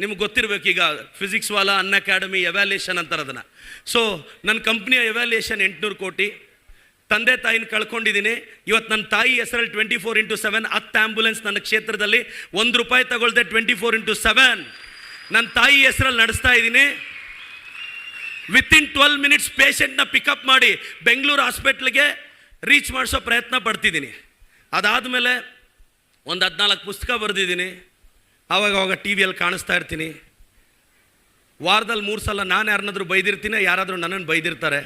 ನಿಮ್ಗೆ ಗೊತ್ತಿರಬೇಕು ಈಗ physics Wallah Unacademy evaluation ಅಂತಾರೆ ಅದನ್ನು. ಸೊ ನನ್ನ ಕಂಪ್ನಿಯ ಎವ್ಯಾಲ್ಯೂಯೇಷನ್ ಎಂಟುನೂರು ಕೋಟಿ. ತಂದೆ ತಾಯಿನ ಕಳ್ಕೊಂಡಿದ್ದೀನಿ ಇವತ್ತು ನನ್ನ ತಾಯಿ ಹೆಸರಲ್ಲಿ ಟ್ವೆಂಟಿ ಫೋರ್ ಇಂಟು ಸೆವೆನ್ ಹತ್ತು ಆ್ಯಂಬುಲೆನ್ಸ್ ನನ್ನ ಕ್ಷೇತ್ರದಲ್ಲಿ ಒಂದು ರೂಪಾಯಿ ತಗೊಳ್ದೆ ಟ್ವೆಂಟಿ ಫೋರ್ ಇಂಟು ಸೆವೆನ್ ನನ್ನ ತಾಯಿ ಹೆಸರಲ್ಲಿ ನಡೆಸ್ತಾ ಇದ್ದೀನಿ ವಿತಿನ್ ಟ್ವೆಲ್ ಮಿನಿಟ್ಸ್ ಪೇಷೆಂಟ್ನ ಪಿಕಪ್ ಮಾಡಿ ಬೆಂಗಳೂರು ಹಾಸ್ಪಿಟ್ಲಿಗೆ ರೀಚ್ ಮಾಡಿಸೋ ಪ್ರಯತ್ನ ಪಡ್ತಿದ್ದೀನಿ ಅದಾದಮೇಲೆ ಒಂದು ಹದಿನಾಲ್ಕು ಪುಸ್ತಕ ಬರೆದಿದ್ದೀನಿ ಆವಾಗ ಅವಾಗ ಟಿ ವಿಯಲ್ಲಿ ಕಾಣಿಸ್ತಾ ಇರ್ತೀನಿ. ವಾರದಲ್ಲಿ ಮೂರು ಸಲ ನಾನು ಯಾರನ್ನಾದರೂ ಬೈದಿರ್ತೀನಿ, ಯಾರಾದರೂ ನನ್ನನ್ನು ಬೈದಿರ್ತಾರೆ.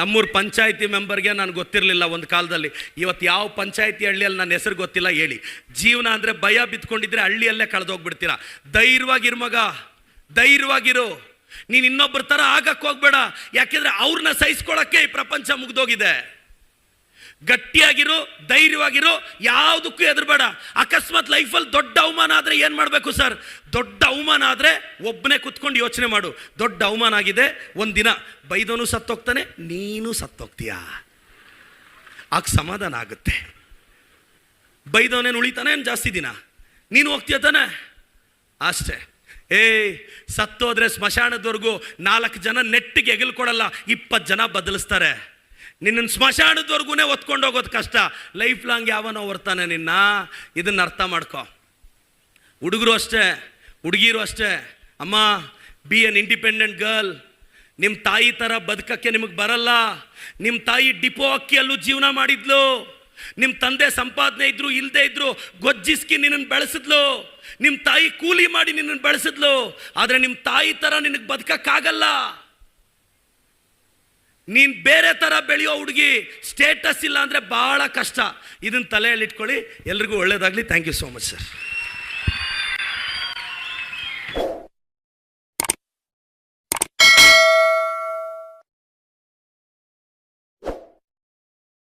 ನಮ್ಮೂರು ಪಂಚಾಯಿತಿ ಮೆಂಬರ್ಗೆ ನಾನು ಗೊತ್ತಿರಲಿಲ್ಲ ಒಂದು ಕಾಲದಲ್ಲಿ. ಇವತ್ತು ಯಾವ ಪಂಚಾಯಿತಿ ಹಳ್ಳಿಯಲ್ಲಿ ನನ್ನ ಹೆಸರು ಗೊತ್ತಿಲ್ಲ ಹೇಳಿ. ಜೀವನ ಅಂದರೆ ಭಯ ಬಿತ್ಕೊಂಡಿದ್ರೆ ಹಳ್ಳಿಯಲ್ಲೇ ಕಳೆದೋಗ್ಬಿಡ್ತೀರಾ? ಧೈರ್ಯವಾಗಿರು ಮಗ ಧೈರ್ಯವಾಗಿರು ನೀನು ಇನ್ನೊಬ್ಬರ ಥರ ಆಗಕ್ಕೆ ಹೋಗ್ಬೇಡ. ಯಾಕೆಂದರೆ ಅವ್ರನ್ನ ಸಹಿಸ್ಕೊಳ್ಳೋಕ್ಕೆ ಈ ಪ್ರಪಂಚ ಮುಗ್ದೋಗಿದೆ. ಗಟ್ಟಿಯಾಗಿರು, ಧೈರ್ಯವಾಗಿರು, ಯಾವುದಕ್ಕೂ ಹೆದರ್ಬೇಡ. ಅಕಸ್ಮಾತ್ ಲೈಫಲ್ಲಿ ದೊಡ್ಡ ಅವಮಾನ ಆದರೆ ಏನು ಮಾಡಬೇಕು ಸರ್? ದೊಡ್ಡ ಅವಮಾನ ಆದರೆ ಒಬ್ಬನೇ ಕುತ್ಕೊಂಡು ಯೋಚನೆ ಮಾಡು. ದೊಡ್ಡ ಅವಮಾನ ಆಗಿದೆ ಒಂದು ದಿನ ಬೈದವನು ಸತ್ತೋಗ್ತಾನೆ, ನೀನು ಸತ್ತೋಗ್ತೀಯಾ? ಆಗ ಸಮಾಧಾನ ಆಗುತ್ತೆ. ಬೈದವನೇನು ಉಳಿತಾನೆ ಏನು ಜಾಸ್ತಿ ದಿನ? ನೀನು ಹೋಗ್ತೀಯ ತಾನೆ? ಅಷ್ಟೇ. ಏಯ್, ಸತ್ತೋದ್ರೆ ಸ್ಮಶಾನದವರೆಗೂ ನಾಲ್ಕು ಜನ ನೆಟ್ಟಿಗೆ ಎಗಲ್ ಕೊಡಲ್ಲ ಇಪ್ಪತ್ತು ಜನ ಬದಲಿಸ್ತಾರೆ. ನಿನ್ನನ್ನು ಸ್ಮಶಾನದವರೆಗೂ ಒತ್ಕೊಂಡು ಹೋಗೋದು ಕಷ್ಟ. ಲೈಫ್ ಲಾಂಗ್ ಯಾವನೋ ಬರ್ತಾನೆ ನಿನ್ನ. ಇದನ್ನು ಅರ್ಥ ಮಾಡ್ಕೊ. ಹುಡುಗರು ಅಷ್ಟೇ, ಹುಡುಗಿರು ಅಷ್ಟೇ. ಅಮ್ಮ ಬಿ ಎನ್ ಇಂಡಿಪೆಂಡೆಂಟ್ ಗರ್ಲ್ ನಿಮ್ಮ ತಾಯಿ ಥರ ಬದುಕಕ್ಕೆ ನಿಮಗೆ ಬರಲ್ಲ. ನಿಮ್ಮ ತಾಯಿ ಡಿಪೋ ಅಕ್ಕಿಯಲ್ಲೂ ಜೀವನ ಮಾಡಿದ್ಲು. ನಿಮ್ಮ ತಂದೆ ಸಂಪಾದನೆ ಇದ್ರು ಇಲ್ಲದೆ ಇದ್ರು, ಗೊಜ್ಜಿಸ್ಕಿ ನಿನ್ನನ್ನು ಬೆಳೆಸಿದ್ಲು. ನಿಮ್ಮ ತಾಯಿ ಕೂಲಿ ಮಾಡಿ ನಿನ್ನನ್ನು ಬೆಳೆಸಿದ್ಲು. ಆದರೆ ನಿಮ್ಮ ತಾಯಿ ಥರ ನಿನಗೆ ಬದುಕಕ್ಕಾಗಲ್ಲ. ನೀನು ಬೇರೆ ಥರ ಬೆಳೆಯೋ ಹುಡುಗಿ ಸ್ಟೇಟಸ್ ಇಲ್ಲ ಅಂದರೆ ಭಾಳ ಕಷ್ಟ. ಇದನ್ನು ತಲೆಯಲ್ಲಿ ಇಟ್ಕೊಳ್ಳಿ. ಎಲ್ರಿಗೂ ಒಳ್ಳೇದಾಗಲಿ. Thank you so much sir